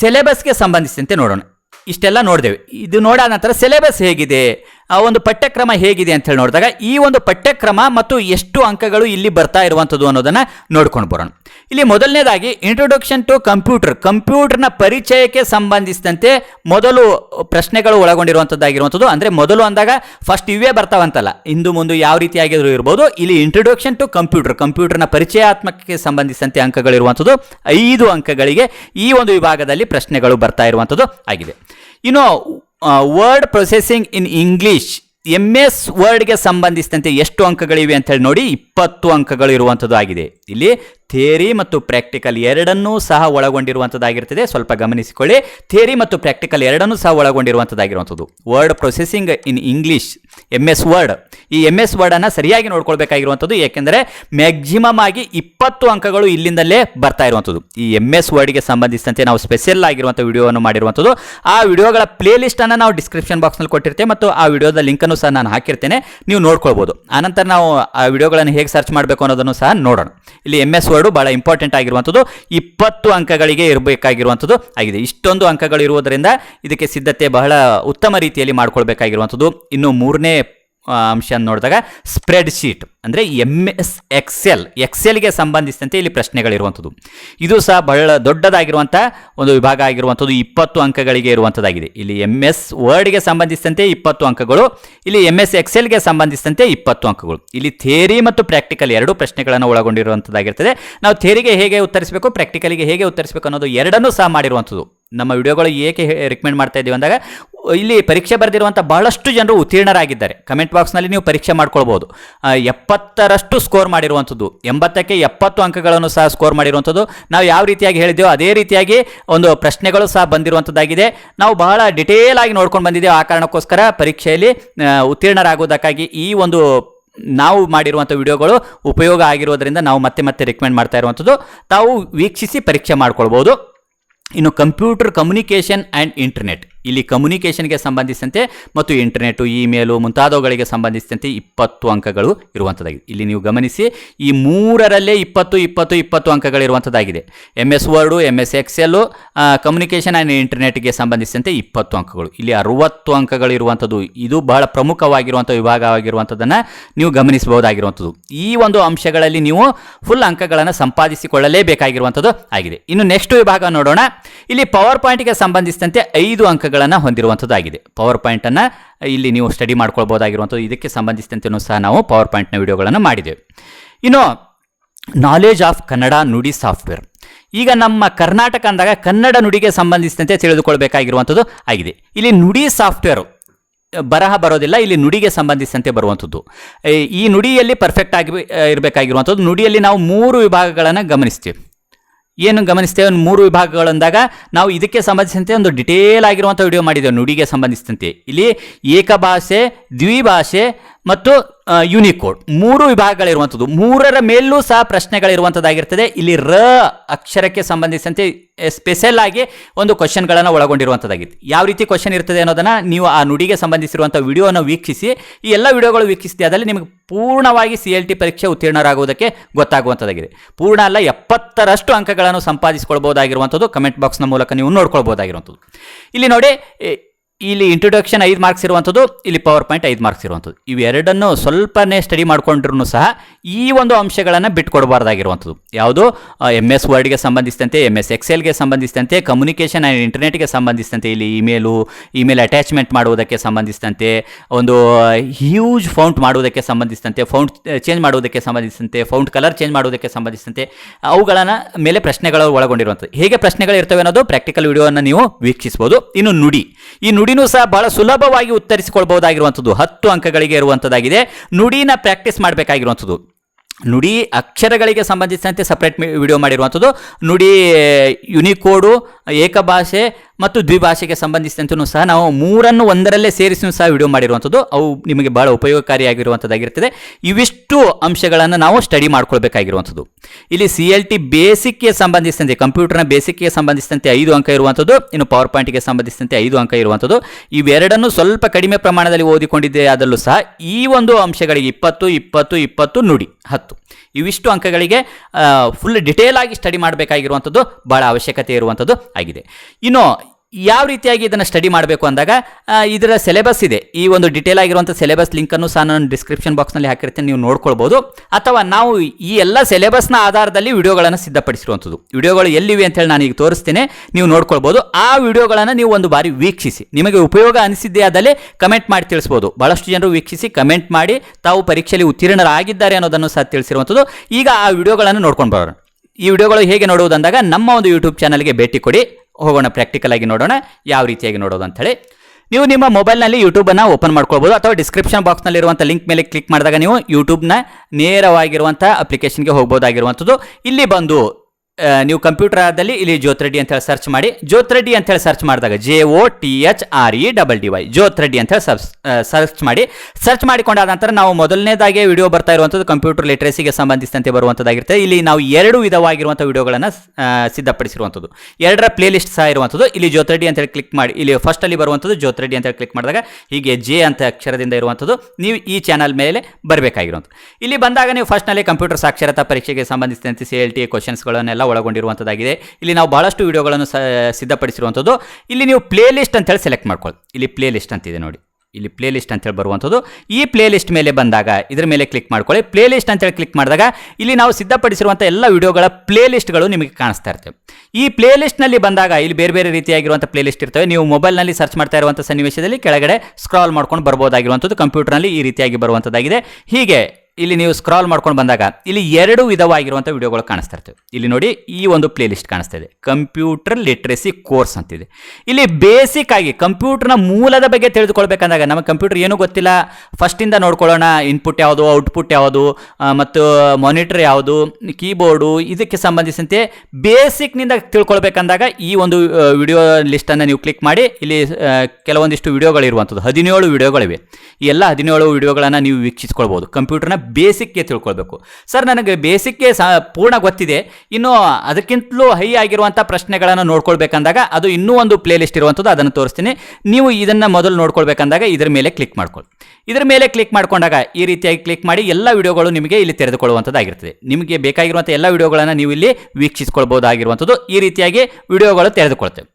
ಸಿಲೆಬಸ್ಗೆ ಸಂಬಂಧಿಸಿದಂತೆ ನೋಡೋಣ. ಇಷ್ಟೆಲ್ಲ ನೋಡಿದೆವು. ಇದು ನೋಡಾದ ನಂತರ ಸಿಲೆಬಸ್ ಹೇಗಿದೆ, ಆ ಒಂದು ಪಠ್ಯಕ್ರಮ ಹೇಗಿದೆ ಅಂತ ಹೇಳಿ ನೋಡಿದಾಗ ಈ ಒಂದು ಪಠ್ಯಕ್ರಮ ಮತ್ತು ಎಷ್ಟು ಅಂಕಗಳು ಇಲ್ಲಿ ಬರ್ತಾ ಇರುವಂಥದ್ದು ಅನ್ನೋದನ್ನು ನೋಡ್ಕೊಂಡು ಬರೋಣ. ಇಲ್ಲಿ ಮೊದಲನೇದಾಗಿ ಇಂಟ್ರೊಡಕ್ಷನ್ ಟು ಕಂಪ್ಯೂಟರ್ ಕಂಪ್ಯೂಟರ್ನ ಪರಿಚಯಕ್ಕೆ ಸಂಬಂಧಿಸಿದಂತೆ ಮೊದಲು ಪ್ರಶ್ನೆಗಳು ಒಳಗೊಂಡಿರುವಂಥದ್ದಾಗಿರುವಂಥದ್ದು ಅಂದರೆ ಮೊದಲು ಅಂದಾಗ ಫಸ್ಟ್ ಇವೇ ಬರ್ತಾವಂತಲ್ಲ. ಇಂದು ಮುಂದೆ ಯಾವ ರೀತಿಯಾಗಿದ್ರು ಇರ್ಬೋದು. ಇಲ್ಲಿ ಇಂಟ್ರೊಡಕ್ಷನ್ ಟು ಕಂಪ್ಯೂಟರ್ ಕಂಪ್ಯೂಟರ್ನ ಪರಿಚಯಾತ್ಮಕಕ್ಕೆ ಸಂಬಂಧಿಸಿದಂತೆ ಅಂಕಗಳಿರುವಂಥದ್ದು ಐದು ಅಂಕಗಳಿಗೆ ಈ ಒಂದು ವಿಭಾಗದಲ್ಲಿ ಪ್ರಶ್ನೆಗಳು ಬರ್ತಾ ಇರುವಂಥದ್ದು ಆಗಿದೆ. ಇನ್ನು word processing in English M S ವರ್ಡ್ಗೆ ಸಂಬಂಧಿಸಿದಂತೆ ಎಷ್ಟು ಅಂಕಗಳಿವೆ ಅಂತ ಹೇಳಿ ನೋಡಿ. ಇಪ್ಪತ್ತು ಅಂಕಗಳು ಇರುವಂಥದ್ದು ಆಗಿದೆ. ಇಲ್ಲಿ ಥಿಯರಿ ಮತ್ತು ಪ್ರಾಕ್ಟಿಕಲ್ ಎರಡನ್ನೂ ಸಹ ಒಳಗೊಂಡಿರುವಂಥದ್ದಾಗಿರ್ತದೆ ಸ್ವಲ್ಪ ಗಮನಿಸಿಕೊಳ್ಳಿ. ಥಿಯರಿ ಮತ್ತು ಪ್ರಾಕ್ಟಿಕಲ್ ಎರಡನ್ನೂ ಸಹ ಒಳಗೊಂಡಿರುವಂಥದ್ದಾಗಿರುವಂಥದ್ದು word processing in English M S word ಈ ಎಂ ಎಸ್ ವರ್ಡನ್ನು ಸರಿಯಾಗಿ ನೋಡ್ಕೊಳ್ಬೇಕಾಗಿರುವಂಥದ್ದು ಏಕೆಂದರೆ ಮ್ಯಾಕ್ಸಿಮಮ್ ಆಗಿ ಇಪ್ಪತ್ತು ಅಂಕಗಳು ಇಲ್ಲಿಂದಲೇ ಬರ್ತಾ ಇರುವಂಥದ್ದು ಈ ಎಂ ಎಸ್ ವರ್ಡ್ಗೆ ಸಂಬಂಧಿಸಿದಂತೆ ನಾವು ಸ್ಪೆಷಲ್ ಆಗಿರುವಂಥ ವಿಡಿಯೋವನ್ನು ಮಾಡಿರುವಂಥದ್ದು ಆ ವಿಡಿಯೋಗಳ ಪ್ಲೇ ಲಿಸ್ಟನ್ನು ನಾವು ಡಿಸ್ಕ್ರಿಪ್ಷನ್ ಬಾಕ್ಸ್ನಲ್ಲಿ ಕೊಟ್ಟಿರ್ತೇವೆ ಮತ್ತು ಆ ವಿಡಿಯೋದ ಲಿಂಕನ್ನು ಸಹ ನಾನು ಹಾಕಿರ್ತೇನೆ. ನೀವು ನೋಡ್ಕೊಳ್ಬೋದು. ಆನಂತರ ನಾವು ಆ ವಿಡಿಯೋಗಳನ್ನು ಹೇಗೆ ಸರ್ಚ್ ಮಾಡಬೇಕು ಅನ್ನೋದನ್ನು ಸಹ ನೋಡೋಣ. ಇಲ್ಲಿ ಎಂ ಎಸ್ ವರ್ಡು ಭಾಳ ಇಂಪಾರ್ಟೆಂಟ್ ಆಗಿರುವಂಥದ್ದು. ಇಪ್ಪತ್ತು ಅಂಕಗಳಿಗೆ ಇರಬೇಕಾಗಿರುವಂಥದ್ದು ಆಗಿದೆ. ಇಷ್ಟೊಂದು ಅಂಕಗಳು ಇರುವುದರಿಂದ ಇದಕ್ಕೆ ಸಿದ್ಧತೆ ಬಹಳ ಉತ್ತಮ ರೀತಿಯಲ್ಲಿ ಮಾಡ್ಕೊಳ್ಬೇಕಾಗಿರುವಂಥದ್ದು. ಇನ್ನು ಮೂರನೇ ಅಂಶ ನೋಡಿದಾಗ ಸ್ಪ್ರೆಡ್ ಶೀಟ್ ಅಂದರೆ ಎಂ ಎಸ್ ಎಕ್ಸೆಲ್, ಎಕ್ಸೆಲ್ಗೆ ಸಂಬಂಧಿಸಿದಂತೆ ಇಲ್ಲಿ ಪ್ರಶ್ನೆಗಳಿರುವಂಥದ್ದು. ಇದು ಸಹ ಬಹಳ ದೊಡ್ಡದಾಗಿರುವಂಥ ಒಂದು ವಿಭಾಗ ಆಗಿರುವಂಥದ್ದು, ಇಪ್ಪತ್ತು ಅಂಕಗಳಿಗೆ ಇರುವಂಥದ್ದಾಗಿದೆ. ಇಲ್ಲಿ ಎಂ ಎಸ್ ವರ್ಡ್ಗೆ ಸಂಬಂಧಿಸಿದಂತೆ ಇಪ್ಪತ್ತು ಅಂಕಗಳು, ಇಲ್ಲಿ ಎಂ ಎಸ್ ಎಕ್ಸೆಲ್ಗೆ ಸಂಬಂಧಿಸಿದಂತೆ ಇಪ್ಪತ್ತು ಅಂಕಗಳು. ಇಲ್ಲಿ ಥೇರಿ ಮತ್ತು ಪ್ರಾಕ್ಟಿಕಲ್ ಎರಡು ಪ್ರಶ್ನೆಗಳನ್ನು ಒಳಗೊಂಡಿರುವಂಥದ್ದಾಗಿರ್ತದೆ. ನಾವು ಥೇರಿಗೆ ಹೇಗೆ ಉತ್ತರಿಸಬೇಕು, ಪ್ರಾಕ್ಟಿಕಲಿಗೆ ಹೇಗೆ ಉತ್ತರಿಸಬೇಕು ಅನ್ನೋದು ಎರಡನ್ನೂ ಸಹ ಮಾಡಿರುವಂಥದ್ದು. ನಮ್ಮ ವಿಡಿಯೋಗಳು ಏಕೆ ರಿಕಮೆಂಡ್ ಮಾಡ್ತಾ ಇದ್ದೀವಿ ಅಂದಾಗ ಇಲ್ಲಿ ಪರೀಕ್ಷೆ ಬರೆದಿರುವಂಥ ಬಹಳಷ್ಟು ಜನರು ಉತ್ತೀರ್ಣರಾಗಿದ್ದಾರೆ. ಕಮೆಂಟ್ ಬಾಕ್ಸ್ನಲ್ಲಿ ನೀವು ಪರೀಕ್ಷೆ ಮಾಡ್ಕೊಳ್ಬೋದು. ಎಪ್ಪತ್ತರಷ್ಟು ಸ್ಕೋರ್ ಮಾಡಿರುವಂಥದ್ದು. ಎಂಬತ್ತಕ್ಕೆ ಎಪ್ಪತ್ತು ಅಂಕಗಳನ್ನು ಸಹ ಸ್ಕೋರ್ ಮಾಡಿರುವಂಥದ್ದು. ನಾವು ಯಾವ ರೀತಿಯಾಗಿ ಹೇಳಿದ್ದೇವೋ ಅದೇ ರೀತಿಯಾಗಿ ಒಂದು ಪ್ರಶ್ನೆಗಳು ಸಹ ಬಂದಿರುವಂಥದ್ದಾಗಿದೆ. ನಾವು ಬಹಳ ಡಿಟೇಲ್ ಆಗಿ ನೋಡ್ಕೊಂಡು ಬಂದಿದ್ದೇವೆ. ಆ ಕಾರಣಕ್ಕೋಸ್ಕರ ಪರೀಕ್ಷೆಯಲ್ಲಿ ಉತ್ತೀರ್ಣರಾಗುವುದಕ್ಕಾಗಿ ಈ ಒಂದು ನಾವು ಮಾಡಿರುವಂಥ ವಿಡಿಯೋಗಳು ಉಪಯೋಗ ಆಗಿರೋದರಿಂದ ನಾವು ಮತ್ತೆ ಮತ್ತೆ ರೆಕಮೆಂಡ್ ಮಾಡ್ತಾ ಇರುವಂಥದ್ದು. ತಾವು ವೀಕ್ಷಿಸಿ ಪರೀಕ್ಷೆ ಮಾಡ್ಕೊಳ್ಬೋದು. ಇನ್ನು ಕಂಪ್ಯೂಟರ್ ಕಮ್ಯುನಿಕೇಷನ್ ಆ್ಯಂಡ್ ಇಂಟರ್ನೆಟ್ ಇಲ್ಲಿ ಕಮ್ಯುನಿಕೇಷನ್ಗೆ ಸಂಬಂಧಿಸಿದಂತೆ ಮತ್ತು ಇಂಟರ್ನೆಟ್ ಇಮೇಲು ಮುಂತಾದವುಗಳಿಗೆ ಸಂಬಂಧಿಸಿದಂತೆ ಇಪ್ಪತ್ತು ಅಂಕಗಳು ಇರುವಂಥದ್ದಾಗಿದೆ ಇಲ್ಲಿ ನೀವು ಗಮನಿಸಿ, ಈ ಮೂರರಲ್ಲೇ ಇಪ್ಪತ್ತು ಇಪ್ಪತ್ತು ಇಪ್ಪತ್ತು ಅಂಕಗಳಿರುವಂಥದ್ದಾಗಿದೆ M S word M S excel communication and ಇಂಟರ್ನೆಟ್ಗೆ ಸಂಬಂಧಿಸಿದಂತೆ ಇಪ್ಪತ್ತು ಅಂಕಗಳು. ಇಲ್ಲಿ ಅರುವತ್ತು ಅಂಕಗಳು ಇರುವಂಥದ್ದು ಇದು ಬಹಳ ಪ್ರಮುಖವಾಗಿರುವಂಥ ವಿಭಾಗವಾಗಿರುವಂಥದ್ದನ್ನು ನೀವು ಗಮನಿಸಬಹುದಾಗಿರುವಂಥದ್ದು ಈ ಒಂದು ಅಂಶಗಳಲ್ಲಿ ನೀವು ಫುಲ್ ಅಂಕಗಳನ್ನು ಸಂಪಾದಿಸಿಕೊಳ್ಳಲೇಬೇಕಾಗಿರುವಂಥದ್ದು ಆಗಿದೆ. ಇನ್ನು ನೆಕ್ಸ್ಟ್ ವಿಭಾಗ ನೋಡೋಣ. ಇಲ್ಲಿ ಪವರ್ ಪಾಯಿಂಟ್ಗೆ ಸಂಬಂಧಿಸಿದಂತೆ ಐದು ಅಂಕಗಳನ್ನು ಹೊಂದಿರುವಂಥದ್ದಾಗಿದೆ ಪವರ್ ಪಾಯಿಂಟನ್ನು ಇಲ್ಲಿ ನೀವು ಸ್ಟಡಿ ಮಾಡ್ಕೊಳ್ಬೋದಾಗಿರುವಂಥದ್ದು ಇದಕ್ಕೆ ಸಂಬಂಧಿಸಿದಂತೆಯೂ ಸಹ ನಾವು ಪವರ್ ಪಾಯಿಂಟ್ನ ವಿಡಿಯೋಗಳನ್ನು ಮಾಡಿದ್ದೇವೆ. ಇನ್ನು ನಾಲೆಜ್ ಆಫ್ ಕನ್ನಡ ನುಡಿ ಸಾಫ್ಟ್ವೇರ್ ಈಗ ನಮ್ಮ ಕರ್ನಾಟಕ ಅಂದಾಗ ಕನ್ನಡ ನುಡಿಗೆ ಸಂಬಂಧಿಸಿದಂತೆ ತಿಳಿದುಕೊಳ್ಬೇಕಾಗಿರುವಂಥದ್ದು ಆಗಿದೆ. ಇಲ್ಲಿ ನುಡಿ ಸಾಫ್ಟ್ವೇರು ಬರಹ ಬರೋದಿಲ್ಲ, ಇಲ್ಲಿ ನುಡಿಗೆ ಸಂಬಂಧಿಸಿದಂತೆ ಬರುವಂಥದ್ದು ಈ ನುಡಿಯಲ್ಲಿ ಪರ್ಫೆಕ್ಟ್ ಆಗಿ ಇರಬೇಕಾಗಿರುವಂಥದ್ದು ನುಡಿಯಲ್ಲಿ ನಾವು ಮೂರು ವಿಭಾಗಗಳನ್ನು ಗಮನಿಸ್ತೀವಿ. ಏನು ಗಮನಿಸ್ತೇವೆ? ಮೂರು ವಿಭಾಗಗಳಂದಾಗ ನಾವು ಇದಕ್ಕೆ ಸಂಬಂಧಿಸಿದಂತೆ ಒಂದು ಡಿಟೇಲ್ ಆಗಿರುವಂಥ ವಿಡಿಯೋ ಮಾಡಿದ್ದೇವೆ, ನುಡಿಗೆ ಸಂಬಂಧಿಸಿದಂತೆ. ಇಲ್ಲಿ ಏಕಭಾಷೆ, ದ್ವಿಭಾಷೆ ಮತ್ತು ಯುನಿಕೋಡ್ ಮೂರು ವಿಭಾಗಗಳಿರುವಂಥದ್ದು. ಮೂರರ ಮೇಲೂ ಸಹ ಪ್ರಶ್ನೆಗಳಿರುವಂಥದ್ದಾಗಿರ್ತದೆ. ಇಲ್ಲಿ ರ ಅಕ್ಷರಕ್ಕೆ ಸಂಬಂಧಿಸಿದಂತೆ ಸ್ಪೆಷಲ್ ಆಗಿ ಒಂದು ಕ್ವಶನ್ಗಳನ್ನು ಒಳಗೊಂಡಿರುವಂಥದ್ದಾಗಿತ್ತು. ಯಾವ ರೀತಿ ಕ್ವಶನ್ ಇರ್ತದೆ ಅನ್ನೋದನ್ನು ನೀವು ಆ ನುಡಿಗೆ ಸಂಬಂಧಿಸಿರುವಂಥ ವಿಡಿಯೋವನ್ನು ವೀಕ್ಷಿಸಿ. ಈ ಎಲ್ಲ ವಿಡಿಯೋಗಳು ವೀಕ್ಷಿಸಿದೆ ಅದರಲ್ಲಿ ನಿಮಗೆ ಪೂರ್ಣವಾಗಿ ಸಿ ಎಲ್ ಟಿ ಪರೀಕ್ಷೆ ಉತ್ತೀರ್ಣರಾಗುವುದಕ್ಕೆ ಗೊತ್ತಾಗುವಂಥದ್ದಾಗಿದೆ. ಪೂರ್ಣ ಅಲ್ಲ, ಎಪ್ಪತ್ತರಷ್ಟು ಅಂಕಗಳನ್ನು ಸಂಪಾದಿಸಿಕೊಳ್ಬೋದಾಗಿರುವಂಥದ್ದು ಕಮೆಂಟ್ ಬಾಕ್ಸ್ನ ಮೂಲಕ ನೀವು ನೋಡ್ಕೊಳ್ಬೋದಾಗಿರುವಂಥದ್ದು ಇಲ್ಲಿ ನೋಡಿ ಇಲ್ಲಿ ಇಂಟ್ರೊಡಕ್ಷನ್ ಐದು ಮಾರ್ಕ್ಸ್ ಇರುವಂಥದ್ದು, ಇಲ್ಲಿ ಪವರ್ ಪಾಯಿಂಟ್ ಐದು ಮಾರ್ಕ್ಸ್ ಇರುವಂಥದ್ದು. ಇವೆರಡನ್ನು ಸ್ವಲ್ಪನೇ ಸ್ಟಡಿ ಮಾಡ್ಕೊಂಡ್ರೂ ಸಹ ಈ ಒಂದು ಅಂಶಗಳನ್ನು ಬಿಟ್ಕೊಡಬಾರ್ದಾಗಿರುವಂಥದ್ದು. ಯಾವುದು? ಎಂ ಎಸ್ ವರ್ಡ್ಗೆ ಸಂಬಂಧಿಸಿದಂತೆ ಎಂ ಎಸ್ ಎಕ್ಸೆಲ್ಗೆ ಸಂಬಂಧಿಸಿದಂತೆ ಕಮ್ಯುನಿಕೇಷನ್ ಆ್ಯಂಡ್ ಇಂಟರ್ನೆಟ್ಗೆ ಸಂಬಂಧಿಸಿದಂತೆ, ಇಲ್ಲಿ ಇಮೇಲು ಇಮೇಲ್ ಅಟ್ಯಾಚ್ಮೆಂಟ್ ಮಾಡುವುದಕ್ಕೆ ಸಂಬಂಧಿಸಿದಂತೆ, ಒಂದು ಹ್ಯೂಜ್ ಫೌಂಟ್ ಮಾಡುವುದಕ್ಕೆ ಸಂಬಂಧಿಸಿದಂತೆ ಫೌಂಟ್ ಚೇಂಜ್ ಮಾಡುವುದಕ್ಕೆ ಸಂಬಂಧಿಸಿದಂತೆ ಫೌಂಟ್ ಕಲರ್ ಚೇಂಜ್ ಮಾಡುವುದಕ್ಕೆ ಸಂಬಂಧಿಸಿದಂತೆ, ಅವುಗಳನ್ನು ಮೇಲೆ ಪ್ರಶ್ನೆಗಳು ಒಳಗೊಂಡಿರುವಂಥದ್ದು. ಹೇಗೆ ಪ್ರಶ್ನೆಗಳು ಇರ್ತವೆ ಅನ್ನೋದು ಪ್ರಾಕ್ಟಿಕಲ್ ವಿಡಿಯೋವನ್ನು ನೀವು ವೀಕ್ಷಿಸಬಹುದು ಇನ್ನು ನುಡಿ. ಈ ನುಡಿನೂ ಸಹ ಬಹಳ ಸುಲಭವಾಗಿ ಉತ್ತರಿಸಿಕೊಳ್ಬಹುದಾಗಿರುವಂಥದ್ದು. ಹತ್ತು ಅಂಕಗಳಿಗೆ ಇರುವಂಥದ್ದಾಗಿದೆ. ನುಡಿನ ಪ್ರಾಕ್ಟೀಸ್ ಮಾಡಬೇಕಾಗಿರುವಂಥದ್ದು. ನುಡಿ ಅಕ್ಷರಗಳಿಗೆ ಸಂಬಂಧಿಸಿದಂತೆ ಸಪ್ರೇಟ್ ವಿಡಿಯೋ ಮಾಡಿರುವಂಥದ್ದು. ನುಡಿ ಯುನಿಕೋಡು ಏಕಭಾಷೆ ಮತ್ತು ದ್ವಿಭಾಷೆಗೆ ಸಂಬಂಧಿಸಿದಂತೆಯೂ ಸಹ ನಾವು ಮೂರನ್ನು ಒಂದರಲ್ಲೇ ಸೇರಿಸಿಯೂ ಸಹ ವಿಡಿಯೋ ಮಾಡಿರುವಂಥದ್ದು ಅವು ನಿಮಗೆ ಬಹಳ ಉಪಯೋಗಕಾರಿಯಾಗಿರುವಂಥದ್ದಾಗಿರ್ತದೆ ಇವಿಷ್ಟು ಅಂಶಗಳನ್ನು ನಾವು ಸ್ಟಡಿ ಮಾಡ್ಕೊಳ್ಬೇಕಾಗಿರುವಂಥದ್ದು ಇಲ್ಲಿ ಸಿ ಎಲ್ ಟಿ ಬೇಸಿಕ್ಗೆ ಸಂಬಂಧಿಸಿದಂತೆ ಕಂಪ್ಯೂಟರ್ನ ಬೇಸಿಕ್ಗೆ ಸಂಬಂಧಿಸಿದಂತೆ ಐದು ಅಂಕ ಇರುವಂಥದ್ದು ಇನ್ನು ಪವರ್ ಪಾಯಿಂಟ್ಗೆ ಸಂಬಂಧಿಸಿದಂತೆ ಐದು ಅಂಕ ಇರುವಂಥದ್ದು ಇವೆರಡನ್ನು ಸ್ವಲ್ಪ ಕಡಿಮೆ ಪ್ರಮಾಣದಲ್ಲಿ ಓದಿಕೊಂಡಿದ್ದೆ ಆದಲ್ಲೂ ಸಹ ಈ ಒಂದು ಅಂಶಗಳಿಗೆ ಇಪ್ಪತ್ತು ಇಪ್ಪತ್ತು ಇಪ್ಪತ್ತು ನುಡಿ, ಹತ್ತು. ಇವಿಷ್ಟು ಅಂಕಗಳಿಗೆ ಫುಲ್ ಡಿಟೇಲ್ ಆಗಿ ಸ್ಟಡಿ ಮಾಡಬೇಕಾಗಿರುವಂಥದ್ದು ಭಾಳ ಅವಶ್ಯಕತೆ ಇರುವಂಥದ್ದು ಆಗಿದೆ. ಇನ್ನು ಯಾವ ರೀತಿಯಾಗಿ ಇದನ್ನು ಸ್ಟಡಿ ಮಾಡಬೇಕು ಅಂದಾಗ ಇದರ ಸಿಲೆಬಸ್ ಇದೆ. ಈ ಒಂದು ಡಿಟೇಲ್ ಆಗಿರುವಂಥ ಸಿಲೆಬಸ್ ಲಿಂಕನ್ನು ಸಹ ನಾನು ಡಿಸ್ಕ್ರಿಪ್ಷನ್ ಬಾಕ್ಸ್ನಲ್ಲಿ ಹಾಕಿರ್ತೀನಿ, ನೀವು ನೋಡ್ಕೊಳ್ಬೋದು. ಅಥವಾ ನಾವು ಈ ಎಲ್ಲ ಸಿಲೆಬಸ್ನ ಆಧಾರದಲ್ಲಿ ವಿಡಿಯೋಗಳನ್ನು ಸಿದ್ಧಪಡಿಸಿರುವಂಥದ್ದು. ವಿಡಿಯೋಗಳು ಎಲ್ಲಿವೆ ಅಂತೇಳಿ ನಾನು ಈಗ ತೋರಿಸ್ತೇನೆ, ನೀವು ನೋಡ್ಕೊಳ್ಬೋದು. ಆ ವಿಡಿಯೋಗಳನ್ನು ನೀವು ಒಂದು ಬಾರಿ ವೀಕ್ಷಿಸಿ. ನಿಮಗೆ ಉಪಯೋಗ ಅನಿಸಿದ್ದೇ ಆದಲ್ಲಿ ಕಮೆಂಟ್ ಮಾಡಿ ತಿಳಿಸ್ಬೋದು. ಬಹಳಷ್ಟು ಜನರು ವೀಕ್ಷಿಸಿ ಕಮೆಂಟ್ ಮಾಡಿ, ತಾವು ಪರೀಕ್ಷೆಯಲ್ಲಿ ಉತ್ತೀರ್ಣರಾಗಿದ್ದಾರೆ ಅನ್ನೋದನ್ನು ಸಹ ತಿಳಿಸಿರುವಂಥದ್ದು. ಈಗ ಆ ವಿಡಿಯೋಗಳನ್ನು ನೋಡ್ಕೊಂಡು ಬರೋಣ. ಈ ವಿಡಿಯೋಗಳು ಹೇಗೆ ನೋಡುವುದಂದಾಗ ನಮ್ಮ ಒಂದು ಯೂಟ್ಯೂಬ್ ಚಾನಲ್ಗೆ ಭೇಟಿ ಕೊಡಿ. ಹೋಗೋಣ ಪ್ರಾಕ್ಟಿಕಲ್ ಆಗಿ ನೋಡೋಣ, ಯಾವ ರೀತಿಯಾಗಿ ನೋಡೋದು ಅಂತೇಳಿ. ನೀವು ನಿಮ್ಮ ಮೊಬೈಲ್ನಲ್ಲಿ ಯೂಟ್ಯೂಬನ್ನು ಓಪನ್ ಮಾಡ್ಕೊಳ್ಬೋದು ಅಥವಾ ಡಿಸ್ಕ್ರಿಪ್ಷನ್ ಬಾಕ್ಸ್ನಲ್ಲಿರುವಂಥ ಲಿಂಕ್ ಮೇಲೆ ಕ್ಲಿಕ್ ಮಾಡಿದಾಗ ನೀವು ಯೂಟ್ಯೂಬ್ನ ನೇರವಾಗಿರುವಂಥ ಅಪ್ಲಿಕೇಶನ್ಗೆ ಹೋಗ್ಬೋದಾಗಿರುವಂಥದ್ದು. ಇಲ್ಲಿ ಬಂದು ನೀವು ಕಂಪ್ಯೂಟರ್ ಆದಲ್ಲಿ ಇಲ್ಲಿ ಜ್ಯೋತ್ರೆಡ್ಡಿ ಅಂತ ಹೇಳಿ ಸರ್ಚ್ ಮಾಡಿ. ಜ್ಯೋತ್ರೆಡ್ಡಿ ಅಂತ ಹೇಳಿ ಸರ್ಚ್ ಮಾಡಿದಾಗ J O T H R E double D Y Jothreddy ಅಂತ ಹೇಳಿ ಸರ್ಚ್ ಮಾಡಿ. ಸರ್ಚ್ ಮಾಡಿಕೊಂಡಾದ ನಂತರ ನಾವು ಮೊದಲನೇದಾಗಿ ವಿಡಿಯೋ ಬರ್ತಾ ಇರುವಂಥದ್ದು ಕಂಪ್ಯೂಟರ್ ಲಿಟ್ರೇಸಿಗೆ ಸಂಬಂಧಿಸಿದಂತೆ ಬರುವಂಥದ್ದಾಗಿರುತ್ತೆ. ಇಲ್ಲಿ ನಾವು ಎರಡು ವಿಧವಾಗಿರುವಂಥ ವಿಡಿಯೋಗಳನ್ನು ಸಿದ್ಧಪಡಿಸಿರುವಂಥದ್ದು. ಎರಡರ ಪ್ಲೇ ಲಿಸ್ಟ್ ಸಹ ಇರುವಂಥದ್ದು. ಇಲ್ಲಿ ಜ್ಯೋತ್ರೆಡ್ಡಿ ಅಂತ ಹೇಳಿ ಕ್ಲಿಕ್ ಮಾಡಿ. ಇಲ್ಲಿ ಫಸ್ಟ್ ಅಲ್ಲಿ ಬರುವಂಥದ್ದು ಜ್ಯೋತ್ರೆಡ್ಡಿ ಅಂತ ಹೇಳಿ ಕ್ಲಿಕ್ ಮಾಡಿದಾಗ ಹೀಗೆ ಜೆ ಅಂತ ಅಕ್ಷರದಿಂದ ಇರುವಂಥದ್ದು ನೀವು ಈ ಚಾನಲ್ ಮೇಲೆ ಬರಬೇಕಾಗಿರುವಂಥದ್ದು. ಇಲ್ಲಿ ಬಂದಾಗ ನೀವು ಫಸ್ಟ್ನಲ್ಲಿ ಕಂಪ್ಯೂಟರ್ ಸಾಕ್ಷರತಾ ಪರೀಕ್ಷೆಗೆ ಸಂಬಂಧಿಸಿದಂತೆ ಸಿ ಎಲ್ ಟಿ ಕ್ವಶನ್ಸ್ಗಳನ್ನೆಲ್ಲ ಒಳಗೊಂಡಿರುವಂಥದ್ದಾಗಿದೆ ಇಲ್ಲಿ ನಾವು ಬಹಳಷ್ಟು ವಿಡಿಯೋಗಳನ್ನು ಸಿದ್ಧಪಡಿಸಿರುವಂಥದ್ದು ಇಲ್ಲಿ ನೀವು ಪ್ಲೇ ಲಿಸ್ಟ್ ಅಂತ ಹೇಳಿ ಸೆಲೆಕ್ಟ್ ಮಾಡ್ಕೊಳ್ಳಿ. ಇಲ್ಲಿ ಪ್ಲೇ ಲಿಸ್ಟ್ ಅಂತಿದೆ ನೋಡಿ. ಇಲ್ಲಿ ಪ್ಲೇ ಲಿಸ್ಟ್ ಅಂತೇಳಿ ಬರುವಂಥದ್ದು ಈ ಪ್ಲೇ ಲಿಸ್ಟ್ ಮೇಲೆ ಬಂದಾಗ, ಇದ್ರ ಮೇಲೆ ಕ್ಲಿಕ್ ಮಾಡ್ಕೊಳ್ಳಿ. ಪ್ಲೇ ಲಿಸ್ಟ್ ಅಂತೇಳಿ ಕ್ಲಿಕ್ ಮಾಡಿದಾಗ, ಇಲ್ಲಿ ನಾವು ಸಿದ್ಧಪಡಿಸಿರುವಂಥ ಎಲ್ಲ ವಿಡಿಯೋಗಳ ಪ್ಲೇ ಲಿಸ್ಟ್ಗಳು ನಿಮಗೆ ಕಾಣಿಸ್ತಾ ಇರ್ತವೆ. ಈ ಪ್ಲೇ ಲಿಸ್ಟ್ನಲ್ಲಿ ಬಂದಾಗ, ಇಲ್ಲಿ ಬೇರೆ ಬೇರೆ ರೀತಿಯಾಗಿರುವಂಥ ಪ್ಲೇ ಲಿಸ್ಟ್ ಇರ್ತವೆ. ನೀವು ಮೊಬೈಲ್ನಲ್ಲಿ ಸರ್ಚ್ ಮಾಡ್ತಾ ಇರುವಂಥ ಸನ್ನಿವೇಶದಲ್ಲಿ ಕೆಳಗಡೆ ಸ್ಕ್ರಾಲ್ ಮಾಡ್ಕೊಂಡು ಬರ್ಬೋದಾಗಿರುವಂಥದ್ದು ಕಂಪ್ಯೂಟರ್ನಲ್ಲಿ ಈ ರೀತಿಯಾಗಿ ಬರುವಂಥದ್ದಾಗಿದೆ ಹೀಗೆ ಇಲ್ಲಿ ನೀವು ಸ್ಕ್ರಾಲ್ ಮಾಡ್ಕೊಂಡು ಬಂದಾಗ ಇಲ್ಲಿ ಎರಡು ವಿಧವಾಗಿರುವಂಥ ವಿಡಿಯೋಗಳು ಕಾಣಿಸ್ತಾ ಇರ್ತವೆ. ಇಲ್ಲಿ ನೋಡಿ ಈ ಒಂದು ಪ್ಲೇ ಲಿಸ್ಟ್ ಕಾಣಿಸ್ತಾ ಇದೆ. ಕಂಪ್ಯೂಟರ್ ಲಿಟ್ರಸಿ ಕೋರ್ಸ್ ಅಂತಿದೆ. ಇಲ್ಲಿ ಬೇಸಿಕ್ ಆಗಿ ಕಂಪ್ಯೂಟರ್ನ ಮೂಲದ ಬಗ್ಗೆ ತಿಳಿದುಕೊಳ್ಬೇಕಂದಾಗ ನಮಗೆ ಕಂಪ್ಯೂಟರ್ ಏನೂ ಗೊತ್ತಿಲ್ಲ. ಫಸ್ಟಿಂದ ನೋಡ್ಕೊಳ್ಳೋಣ ಇನ್ಪುಟ್ ಯಾವುದು ಔಟ್ಪುಟ್ ಯಾವುದು ಮತ್ತು ಮಾನಿಟರ್ ಯಾವುದು ಕೀಬೋರ್ಡು ಇದಕ್ಕೆ ಸಂಬಂಧಿಸಿದಂತೆ ಬೇಸಿಕ್ನಿಂದ ತಿಳ್ಕೊಳ್ಬೇಕಂದಾಗ ಈ ಒಂದು ವಿಡಿಯೋ ಲಿಸ್ಟನ್ನು ನೀವು ಕ್ಲಿಕ್ ಮಾಡಿ ಇಲ್ಲಿ ಕೆಲವೊಂದಿಷ್ಟು ವಿಡಿಯೋಗಳಿರುವಂಥದ್ದು ಹದಿನೇಳು ವಿಡಿಯೋಗಳಿವೆ. ಈ ಎಲ್ಲ ಹದಿನೇಳು ವಿಡಿಯೋಗಳನ್ನು ನೀವು ವೀಕ್ಷಿಸ್ಕೊಳ್ಬೋದು. ಕಂಪ್ಯೂಟರ್ನ ಬೇಸಿಕ್ಗೆ ತಿಳ್ಕೊಳ್ಬೇಕು. ಸರ್ ನನಗೆ ಬೇಸಿಕ್ಗೆ ಸ ಪೂರ್ಣ ಗೊತ್ತಿದೆ. ಇನ್ನು ಅದಕ್ಕಿಂತಲೂ ಹೈ ಆಗಿರುವಂಥ ಪ್ರಶ್ನೆಗಳನ್ನು ನೋಡ್ಕೊಳ್ಬೇಕಂದಾಗ ಅದು ಇನ್ನೂ ಒಂದು ಪ್ಲೇ ಲಿಸ್ಟ್ ಇರುವಂಥದ್ದು ಅದನ್ನು ತೋರಿಸ್ತೀನಿ. ನೀವು ಇದನ್ನು ಮೊದಲು ನೋಡ್ಕೊಳ್ಬೇಕಂದಾಗ ಇದರ ಮೇಲೆ ಕ್ಲಿಕ್ ಮಾಡ್ಕೊಳ್ಳಿ. ಇದರ ಮೇಲೆ ಕ್ಲಿಕ್ ಮಾಡ್ಕೊಂಡಾಗ ಈ ರೀತಿಯಾಗಿ ಕ್ಲಿಕ್ ಮಾಡಿ ಎಲ್ಲ ವಿಡಿಯೋಗಳು ನಿಮಗೆ ಇಲ್ಲಿ ತೆರೆದುಕೊಳ್ಳುವಂಥದ್ದಾಗಿರ್ತದೆ. ನಿಮಗೆ ಬೇಕಾಗಿರುವಂಥ ಎಲ್ಲ ವಿಡಿಯೋಗಳನ್ನು ನೀವು ಇಲ್ಲಿ ವೀಕ್ಷಿಸ್ಕೊಳ್ಬಹುದಾಗಿರುವಂಥದ್ದು ಈ ರೀತಿಯಾಗಿ ವಿಡಿಯೋಗಳು ತೆರೆದುಕೊಳ್ತೇವೆ.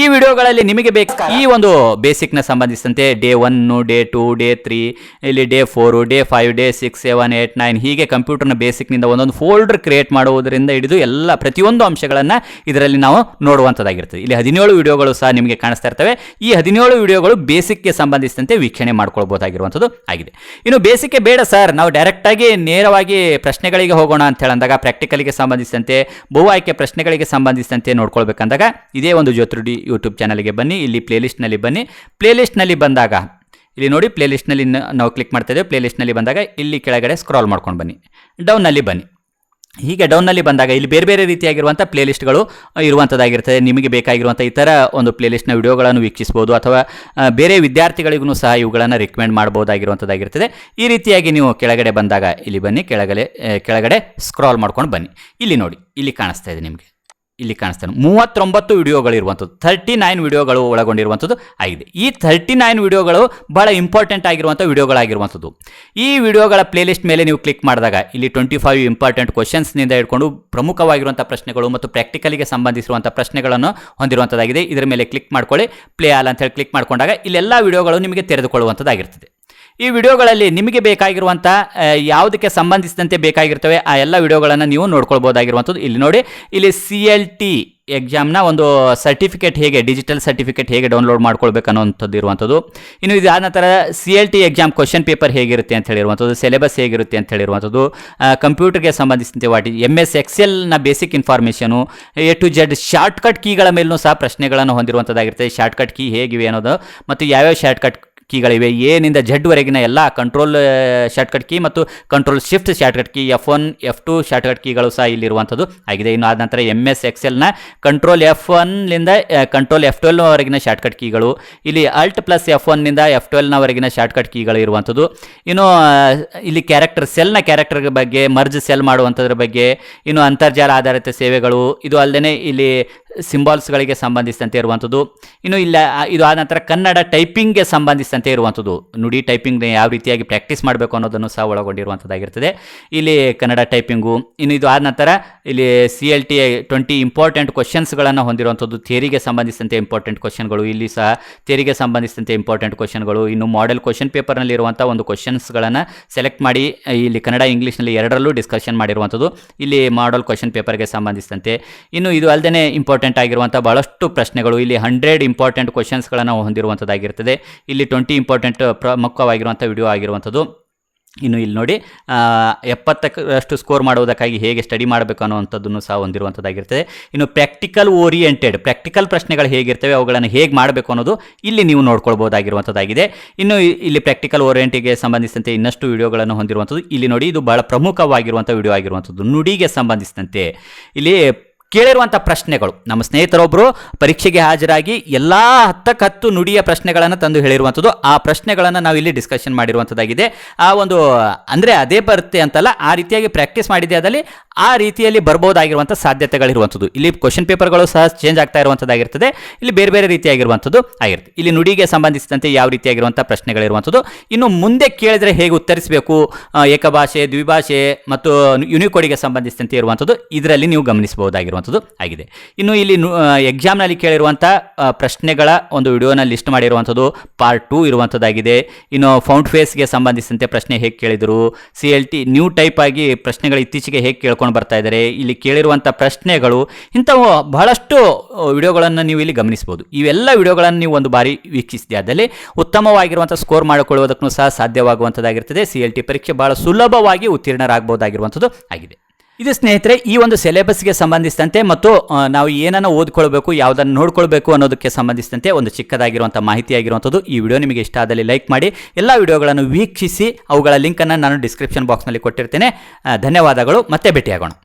ಈ ವಿಡಿಯೋಗಳಲ್ಲಿ ನಿಮಗೆ ಬೇಕು ಈ ಒಂದು ಬೇಸಿಕ್ನ ಸಂಬಂಧಿಸಿದಂತೆ day one day two day three ಇಲ್ಲಿ day four day five day six seven eight nine ಹೀಗೆ ಕಂಪ್ಯೂಟರ್ನ ಬೇಸಿಕ್ನಿಂದ ಒಂದೊಂದು ಫೋಲ್ಡರ್ ಕ್ರಿಯೇಟ್ ಮಾಡುವುದರಿಂದ ಹಿಡಿದು ಎಲ್ಲ ಪ್ರತಿಯೊಂದು ಅಂಶಗಳನ್ನು ಇದರಲ್ಲಿ ನಾವು ನೋಡುವಂಥದ್ದಾಗಿರ್ತದೆ. ಇಲ್ಲಿ ಹದಿನೇಳು ವಿಡಿಯೋಗಳು ಸಹ ನಿಮಗೆ ಕಾಣಿಸ್ತಾ ಇರ್ತವೆ. ಈ ಹದಿನೇಳು ವಿಡಿಯೋಗಳು ಬೇಸಿಕ್ಗೆ ಸಂಬಂಧಿಸಿದಂತೆ ವೀಕ್ಷಣೆ ಮಾಡ್ಕೊಳ್ಬೋದಾಗಿರುವಂಥದ್ದು ಆಗಿದೆ. ಇನ್ನು ಬೇಸಿಕ್ಗೆ ಬೇಡ ಸರ್, ನಾವು ಡೈರೆಕ್ಟಾಗಿ ನೇರವಾಗಿ ಪ್ರಶ್ನೆಗಳಿಗೆ ಹೋಗೋಣ ಅಂತ ಹೇಳಂದಾಗ ಪ್ರಾಕ್ಟಿಕಲ್ಗೆ ಸಂಬಂಧಿಸಿದಂತೆ, ಬಹು ಆಯ್ಕೆ ಪ್ರಶ್ನೆಗಳಿಗೆ ಸಂಬಂಧಿಸಿದಂತೆ ನೋಡ್ಕೊಳ್ಬೇಕಂದಾಗ, ಇದೇ ಒಂದು ಜ್ಯೋತಿರುಡಿ ಯೂಟ್ಯೂಬ್ ಚಾನಲ್ಗೆ ಬನ್ನಿ, ಇಲ್ಲಿ ಪ್ಲೇಲಿಸ್ಟ್ನಲ್ಲಿ ಬನ್ನಿ. ಪ್ಲೇಲಿಸ್ಟ್ನಲ್ಲಿ ಬಂದಾಗ ಇಲ್ಲಿ ನೋಡಿ ಪ್ಲೇ ಲಿಸ್ಟ್ನಲ್ಲಿ ನಾವು ಕ್ಲಿಕ್ ಮಾಡ್ತಾ ಇದ್ದೇವೆ. ಪ್ಲೇಲಿಸ್ಟ್ನಲ್ಲಿ ಬಂದಾಗ ಇಲ್ಲಿ ಕೆಳಗಡೆ ಸ್ಕ್ರಾಲ್ ಮಾಡ್ಕೊಂಡು ಬನ್ನಿ. ಡೌನ್ನಲ್ಲಿ ಬನ್ನಿ. ಹೀಗೆ ಡೌನ್ನಲ್ಲಿ ಬಂದಾಗ ಇಲ್ಲಿ ಬೇರೆ ಬೇರೆ ರೀತಿಯಾಗಿರುವಂಥ ಪ್ಲೇಲಿಸ್ಟ್ಗಳು ಇರುವಂಥದ್ದಾಗಿರ್ತದೆ. ನಿಮಗೆ ಬೇಕಾಗಿರುವಂಥ ಇತರ ಒಂದು ಪ್ಲೇಲಿಸ್ಟ್ನ ವಿಡಿಯೋಗಳನ್ನು ವೀಕ್ಷಿಸ್ಬೋದು ಅಥವಾ ಬೇರೆ ವಿದ್ಯಾರ್ಥಿಗಳಿಗೂ ಸಹ ಇವುಗಳನ್ನು ರಿಕಮೆಂಡ್ ಮಾಡ್ಬೋದಾಗಿರುವಂಥದ್ದಾಗಿರ್ತದೆ ಈ ರೀತಿಯಾಗಿ ನೀವು ಕೆಳಗಡೆ ಬಂದಾಗ ಇಲ್ಲಿ ಬನ್ನಿ. ಕೆಳಗಡೆ ಕೆಳಗಡೆ ಸ್ಕ್ರಾಲ್ ಮಾಡ್ಕೊಂಡು ಬನ್ನಿ. ಇಲ್ಲಿ ನೋಡಿ, ಇಲ್ಲಿ ಕಾಣಿಸ್ತಾ ಇದೆ ನಿಮಗೆ. ಇಲ್ಲಿ ಕಾಣಿಸ್ತಾನೆ. ಮೂವತ್ತೊಂಬತ್ತು ವಿಡಿಯೋಗಳಿರುವಂಥದ್ದು ಥರ್ಟಿ ನೈನ್ ವಿಡಿಯೋಗಳು ಒಳಗೊಂಡಿರುವಂಥದ್ದು ಆಗಿದೆ. ಈ ತರ್ಟಿ ನೈನ್ ವಿಡಿಯೋಗಳು ಬಹಳ ಇಂಪಾರ್ಟೆಂಟ್ ಆಗಿರುವಂಥ ವಿಡಿಯೋಗಳಾಗಿರುವಂಥದ್ದು. ಈ ವಿಡಿಯೋಗಳ ಪ್ಲೇಲಿಸ್ಟ್ ಮೇಲೆ ನೀವು ಕ್ಲಿಕ್ ಮಾಡಿದಾಗ ಇಲ್ಲಿ ಟ್ವೆಂಟಿ ಫೈವ್ ಇಂಪಾರ್ಟೆಂಟ್ ಕ್ವಶನ್ಸ್ನಿಂದ ಹಿಡ್ಕೊಂಡು ಪ್ರಮುಖವಾಗಿರುವಂಥ ಪ್ರಶ್ನೆಗಳು ಮತ್ತು ಪ್ರಾಕ್ಟಿಕಲಿಗೆ ಸಂಬಂಧಿಸಿರುವಂಥ ಪ್ರಶ್ನೆಗಳನ್ನು ಹೊಂದಿರುವಂಥದ್ದಾಗಿದೆ. ಇದರ ಮೇಲೆ ಕ್ಲಿಕ್ ಮಾಡ್ಕೊಳ್ಳಿ. ಪ್ಲೇ ಆಲ್ ಅಂತ ಹೇಳಿ ಕ್ಲಿಕ್ ಮಾಡ್ಕೊಂಡಾಗ ಇಲ್ಲೆಲ್ಲ ವಿಡಿಯೋಗಳು ನಿಮಗೆ ತೆರೆದುಕೊಳ್ಳುವಂಥದ್ದಾಗಿರ್ತದೆ. ಈ ವಿಡಿಯೋಗಳಲ್ಲಿ ನಿಮಗೆ ಬೇಕಾಗಿರುವಂಥ ಯಾವುದಕ್ಕೆ ಸಂಬಂಧಿಸಿದಂತೆ ಬೇಕಾಗಿರ್ತವೆ, ಆ ಎಲ್ಲ ವಿಡಿಯೋಗಳನ್ನು ನೀವು ನೋಡ್ಕೊಳ್ಬೋದಾಗಿರುವಂಥದ್ದು. ಇಲ್ಲಿ ನೋಡಿ, ಇಲ್ಲಿ ಸಿ ಎಲ್ ಟಿ ಎಕ್ಸಾಮ್ನ ಒಂದು ಸರ್ಟಿಫಿಕೇಟ್ ಹೇಗೆ ಡಿಜಿಟಲ್ ಸರ್ಟಿಫಿಕೇಟ್ ಹೇಗೆ ಡೌನ್ಲೋಡ್ ಮಾಡ್ಕೊಳ್ಬೇಕು ಅನ್ನೋವಂಥದ್ದು ಇರುವಂಥದ್ದು. ಇನ್ನು ಇದಾದ ನಂತರ C L T exam question paper ಹೇಗಿರುತ್ತೆ ಅಂತ ಹೇಳಿರುವಂಥದ್ದು ಸಿಲೆಬಸ್ ಹೇಗಿರುತ್ತೆ ಅಂತ ಹೇಳಿರುವಂಥದ್ದು ಕಂಪ್ಯೂಟರ್ಗೆ ಸಂಬಂಧಿಸಿದಂತೆ ವಾಟಿ M S ಎಕ್ಸೆಲ್ನ basic information A to Z shortcut ಕೀಗಳ ಮೇಲೂ ಸಹ ಪ್ರಶ್ನೆಗಳನ್ನು ಹೊಂದಿರುವಂಥದ್ದಾಗಿರ್ತದೆ ಶಾರ್ಟ್ಕಟ್ ಕೀ ಹೇಗಿವೆ ಅನ್ನೋದು, ಮತ್ತು ಯಾವ್ಯಾವ ಶಾರ್ಟ್ಕಟ್ ಕೀಗಳಿವೆ. ಏನಿಂದ ಜೆಡ್ವರೆಗಿನ ಎಲ್ಲ ಕಂಟ್ರೋಲ್ ಶಾರ್ಟ್ಕಟ್ ಕೀ ಮತ್ತು control shift shortcut key F one F two shortcut ಕೀಗಳು ಸಹ ಇಲ್ಲಿರುವಂಥದ್ದು ಆಗಿದೆ. ಇನ್ನು ಆದ ನಂತರ ಎಂ ಎಸ್ ಎಕ್ಸೆಲ್ನ ಕಂಟ್ರೋಲ್ ಎಫ್ ಒನ್ನಿಂದ ಕಂಟ್ರೋಲ್ ಎಫ್ ಟ್ವೆಲ್ವರೆಗಿನ ಶಾರ್ಟ್ಕಟ್ ಕೀಗಳು ಇಲ್ಲಿ ಅಲ್ಟ್ ಪ್ಲಸ್ ಎಫ್ ಒನ್ನಿಂದ ಎಫ್ ಟ್ವೆಲ್ನವರೆಗಿನ ಶಾರ್ಟ್ಕಟ್ ಕೀಗಳು ಇರುವಂಥದ್ದು. ಇನ್ನು ಇಲ್ಲಿ ಕ್ಯಾರೆಕ್ಟರ್ ಸೆಲ್ನ ಕ್ಯಾರೆಕ್ಟರ್ ಬಗ್ಗೆ ಮರ್ಜ್ ಸೆಲ್ ಮಾಡುವಂಥದ್ರ ಬಗ್ಗೆ, ಇನ್ನು ಅಂತರ್ಜಾಲ ಆಧಾರಿತ ಸೇವೆಗಳು, ಇದು ಅಲ್ಲದೆ ಇಲ್ಲಿ ಸಿಂಬಾಲ್ಸ್ಗಳಿಗೆ ಸಂಬಂಧಿಸಿದಂತೆ ಇರುವಂಥದ್ದು ಇನ್ನು ಇಲ್ಲ ಇದು ಆದ ನಂತರ ಕನ್ನಡ ಟೈಪಿಂಗ್ಗೆ ಸಂಬಂಧಿಸಿದಂತೆ ಇರುವಂಥದ್ದು ನುಡಿ ಟೈಪಿಂಗ್ನ ಯಾವ ರೀತಿಯಾಗಿ ಪ್ರಾಕ್ಟೀಸ್ ಮಾಡಬೇಕು ಅನ್ನೋದನ್ನು ಸಹ ಒಳಗೊಂಡಿರುವಂಥದ್ದಾಗಿರ್ತದೆ ಇಲ್ಲಿ ಕನ್ನಡ ಟೈಪಿಂಗು ಇನ್ನು ಇದು ಆದ ನಂತರ ಇಲ್ಲಿ C L T twenty important ಕ್ವಶನ್ಸ್ಗಳನ್ನು ಹೊಂದಿರುವಂಥದ್ದು ಥಿಯರಿಗೆ ಸಂಬಂಧಿಸಿದಂತೆ ಇಂಪಾರ್ಟೆಂಟ್ ಕ್ವಶನ್ಗಳು ಇಲ್ಲಿ ಸಹ ಥಿಯರಿಗೆ ಸಂಬಂಧಿಸಿದಂತೆ ಇಂಪಾರ್ಟೆಂಟ್ ಕ್ವಶನ್ಗಳು ಇನ್ನು ಮಾಡೆಲ್ ಕ್ವಶನ್ ಪೇಪರ್ನಲ್ಲಿ ಇರುವಂಥ ಒಂದು ಕ್ವಶನ್ಸ್ಗಳನ್ನು ಸೆಲೆಕ್ಟ್ ಮಾಡಿ, ಇಲ್ಲಿ ಕನ್ನಡ ಇಂಗ್ಲೀಷ್ನಲ್ಲಿ ಎರಡರಲ್ಲೂ ಡಿಸ್ಕಷನ್ ಮಾಡಿರುವಂಥದ್ದು ಇಲ್ಲಿ ಮಾಡೆಲ್ ಕ್ವಶನ್ ಪೇಪರ್ಗೆ ಸಂಬಂಧಿಸಿದಂತೆ. ಇನ್ನು ಇದು ಅಲ್ಲದೆ ಇಂಪಾರ್ಟೆಂಟ್ ಆಗಿರುವಂಥ ಬಹಳಷ್ಟು ಪ್ರಶ್ನೆಗಳು. ಇಲ್ಲಿ ಹಂಡ್ರೆಡ್ ಇಂಪಾರ್ಟೆಂಟ್ ಕ್ವಶನ್ಸ್ಗಳನ್ನು ಹೊಂದಿರುವಂಥದ್ದಾಗಿರ್ತದೆ. ಇಲ್ಲಿ ಟ್ವೆಂಟಿ ಇಂಪಾರ್ಟೆಂಟ್ ಪ್ರಮುಖವಾಗಿರುವಂಥ ವಿಡಿಯೋ ಆಗಿರುವಂಥದ್ದು. ಇನ್ನು ಇಲ್ಲಿ ನೋಡಿ ಎಪ್ಪತ್ತಕ್ಕಷ್ಟು ಸ್ಕೋರ್ ಮಾಡುವುದಕ್ಕಾಗಿ ಹೇಗೆ ಸ್ಟಡಿ ಮಾಡಬೇಕು ಅನ್ನುವಂಥದ್ದನ್ನು ಸಹ ಹೊಂದಿರುವಂಥದ್ದಾಗಿರ್ತದೆ. ಇನ್ನು ಪ್ರಾಕ್ಟಿಕಲ್ ಓರಿಯೆಂಟೆಡ್ ಪ್ರಾಕ್ಟಿಕಲ್ ಪ್ರಶ್ನೆಗಳು ಹೇಗಿರ್ತವೆ, ಅವುಗಳನ್ನು ಹೇಗೆ ಮಾಡಬೇಕು ಅನ್ನೋದು ಇಲ್ಲಿ ನೀವು ನೋಡ್ಕೊಳ್ಬೋದಾಗಿರುವಂಥದ್ದಾಗಿದೆ. ಇನ್ನು ಇಲ್ಲಿ ಪ್ರಾಕ್ಟಿಕಲ್ ಓರಿಯೆಂಟಿಗೆ ಸಂಬಂಧಿಸಿದಂತೆ ಇನ್ನಷ್ಟು ವಿಡಿಯೋಗಳನ್ನು ಹೊಂದಿರುವಂಥದ್ದು. ಇಲ್ಲಿ ನೋಡಿ, ಇದು ಬಹಳ ಪ್ರಮುಖವಾಗಿರುವಂಥ ವಿಡಿಯೋ ಆಗಿರುವಂಥದ್ದು. ನುಡಿಗೆ ಸಂಬಂಧಿಸಿದಂತೆ. ಇಲ್ಲಿ ಕೇಳಿರುವಂಥ ಪ್ರಶ್ನೆಗಳು. ನಮ್ಮ ಸ್ನೇಹಿತರೊಬ್ಬರು ಪರೀಕ್ಷೆಗೆ ಹಾಜರಾಗಿ ಎಲ್ಲ ಹತ್ತಕ್ಕೆ ಹತ್ತು ನುಡಿಯ ಪ್ರಶ್ನೆಗಳನ್ನು ತಂದು ಹೇಳಿರುವಂಥದ್ದು ಆ ಪ್ರಶ್ನೆಗಳನ್ನು ನಾವು ಇಲ್ಲಿ ಡಿಸ್ಕಷನ್ ಮಾಡಿರುವಂಥದ್ದಾಗಿದೆ ಆ ಒಂದು, ಅಂದರೆ ಅದೇ ಬರುತ್ತೆ ಅಂತಲ್ಲ, ಆ ರೀತಿಯಾಗಿ ಪ್ರಾಕ್ಟೀಸ್ ಮಾಡಿದೆ ಅದಲ್ಲಿ ಆ ರೀತಿಯಲ್ಲಿ ಬರ್ಬೋದಾಗಿರುವಂಥ ಸಾಧ್ಯತೆಗಳಿರುವಂಥದ್ದು. ಇಲ್ಲಿ ಕ್ವಶನ್ ಪೇಪರ್ಗಳು ಸಹ ಚೇಂಜ್ ಆಗ್ತಾ ಇರುವಂಥದ್ದಾಗಿರ್ತದೆ. ಇಲ್ಲಿ ಬೇರೆ ಬೇರೆ ರೀತಿಯಾಗಿರುವಂಥದ್ದು ಆಗಿರುತ್ತೆ. ಇಲ್ಲಿ ನುಡಿಗೆ ಸಂಬಂಧಿಸಿದಂತೆ ಯಾವ ರೀತಿಯಾಗಿರುವಂಥ ಪ್ರಶ್ನೆಗಳಿರುವಂಥದ್ದು. ಇನ್ನು ಮುಂದೆ ಕೇಳಿದರೆ ಹೇಗೆ ಉತ್ತರಿಸಬೇಕು? ಏಕಭಾಷೆ, ದ್ವಿಭಾಷೆ ಮತ್ತು ಯುನಿಕೋಡಿಗೆ ಸಂಬಂಧಿಸಿದಂತೆ ಇರುವಂಥದ್ದು. ಇದರಲ್ಲಿ ನೀವು ಗಮನಿಸಬಹುದಾಗಿರುವಂಥದ್ದು ಆಗಿದೆ. ಇನ್ನು ಇಲ್ಲಿ ಎಕ್ಸಾಮ್ನಲ್ಲಿ ಕೇಳಿರುವಂಥ ಪ್ರಶ್ನೆಗಳ ಒಂದು ವಿಡಿಯೋನ ಲಿಸ್ಟ್ ಮಾಡಿರುವಂಥದ್ದು. ಪಾರ್ಟ್ ಟೂ ಇರುವಂಥದ್ದಾಗಿದೆ. ಇನ್ನು ಫೌಂಡ್ ಫೇಸ್ಗೆ ಸಂಬಂಧಿಸಿದಂತೆ ಪ್ರಶ್ನೆ ಹೇಗೆ ಕೇಳಿದರು? C L T new type ಆಗಿ ಪ್ರಶ್ನೆಗಳು ಇತ್ತೀಚೆಗೆ ಹೇಗೆ ಕೇಳ್ಕೊಂಡು ಬರ್ತಾ ಇದ್ದಾರೆ. ಇಲ್ಲಿ ಕೇಳಿರುವಂಥ ಪ್ರಶ್ನೆಗಳು ಇಂಥವು ಬಹಳಷ್ಟು ವಿಡಿಯೋಗಳನ್ನು ನೀವು ಇಲ್ಲಿ ಗಮನಿಸಬಹುದು. ಇವೆಲ್ಲ ವಿಡಿಯೋಗಳನ್ನು ನೀವು ಒಂದು ಬಾರಿ ವೀಕ್ಷಿಸಿದೆ ಅದರಲ್ಲಿ ಉತ್ತಮವಾಗಿರುವಂಥ ಸ್ಕೋರ್ ಮಾಡಿಕೊಳ್ಳುವುದಕ್ಕೂ ಸಹ ಸಾಧ್ಯವಾಗುವಂಥದ್ದಾಗಿರ್ತದೆ ಸಿ ಎಲ್ ಟಿ ಪರೀಕ್ಷೆ ಬಹಳ ಸುಲಭವಾಗಿ ಉತ್ತೀರ್ಣರಾಗಬಹುದಾಗಿರುವಂಥದ್ದು ಆಗಿದೆ. ಇದು ಸ್ನೇಹಿತರೆ, ಈ ಒಂದು ಸಿಲೆಬಸ್ಗೆ ಸಂಬಂಧಿಸಿದಂತೆ ಮತ್ತು ನಾವು ಏನನ್ನ ಓದ್ಕೊಳ್ಬೇಕು, ಯಾವುದನ್ನು ನೋಡ್ಕೊಳ್ಬೇಕು ಅನ್ನೋದಕ್ಕೆ ಸಂಬಂಧಿಸಿದಂತೆ ಒಂದು ಚಿಕ್ಕದಾಗಿರುವಂಥ ಮಾಹಿತಿ ಆಗಿರುವಂಥದ್ದು ಈ ವಿಡಿಯೋ ನಿಮಗೆ ಇಷ್ಟ ಆದಲ್ಲಿ ಲೈಕ್ ಮಾಡಿ. ಎಲ್ಲ ವಿಡಿಯೋಗಳನ್ನು ವೀಕ್ಷಿಸಿ, ಅವುಗಳ ಲಿಂಕನ್ನು ನಾನು ಡಿಸ್ಕ್ರಿಪ್ಷನ್ ಬಾಕ್ಸ್ನಲ್ಲಿ ಕೊಟ್ಟಿರ್ತೇನೆ. ಧನ್ಯವಾದಗಳು. ಮತ್ತೆ ಭೇಟಿಯಾಗೋಣ.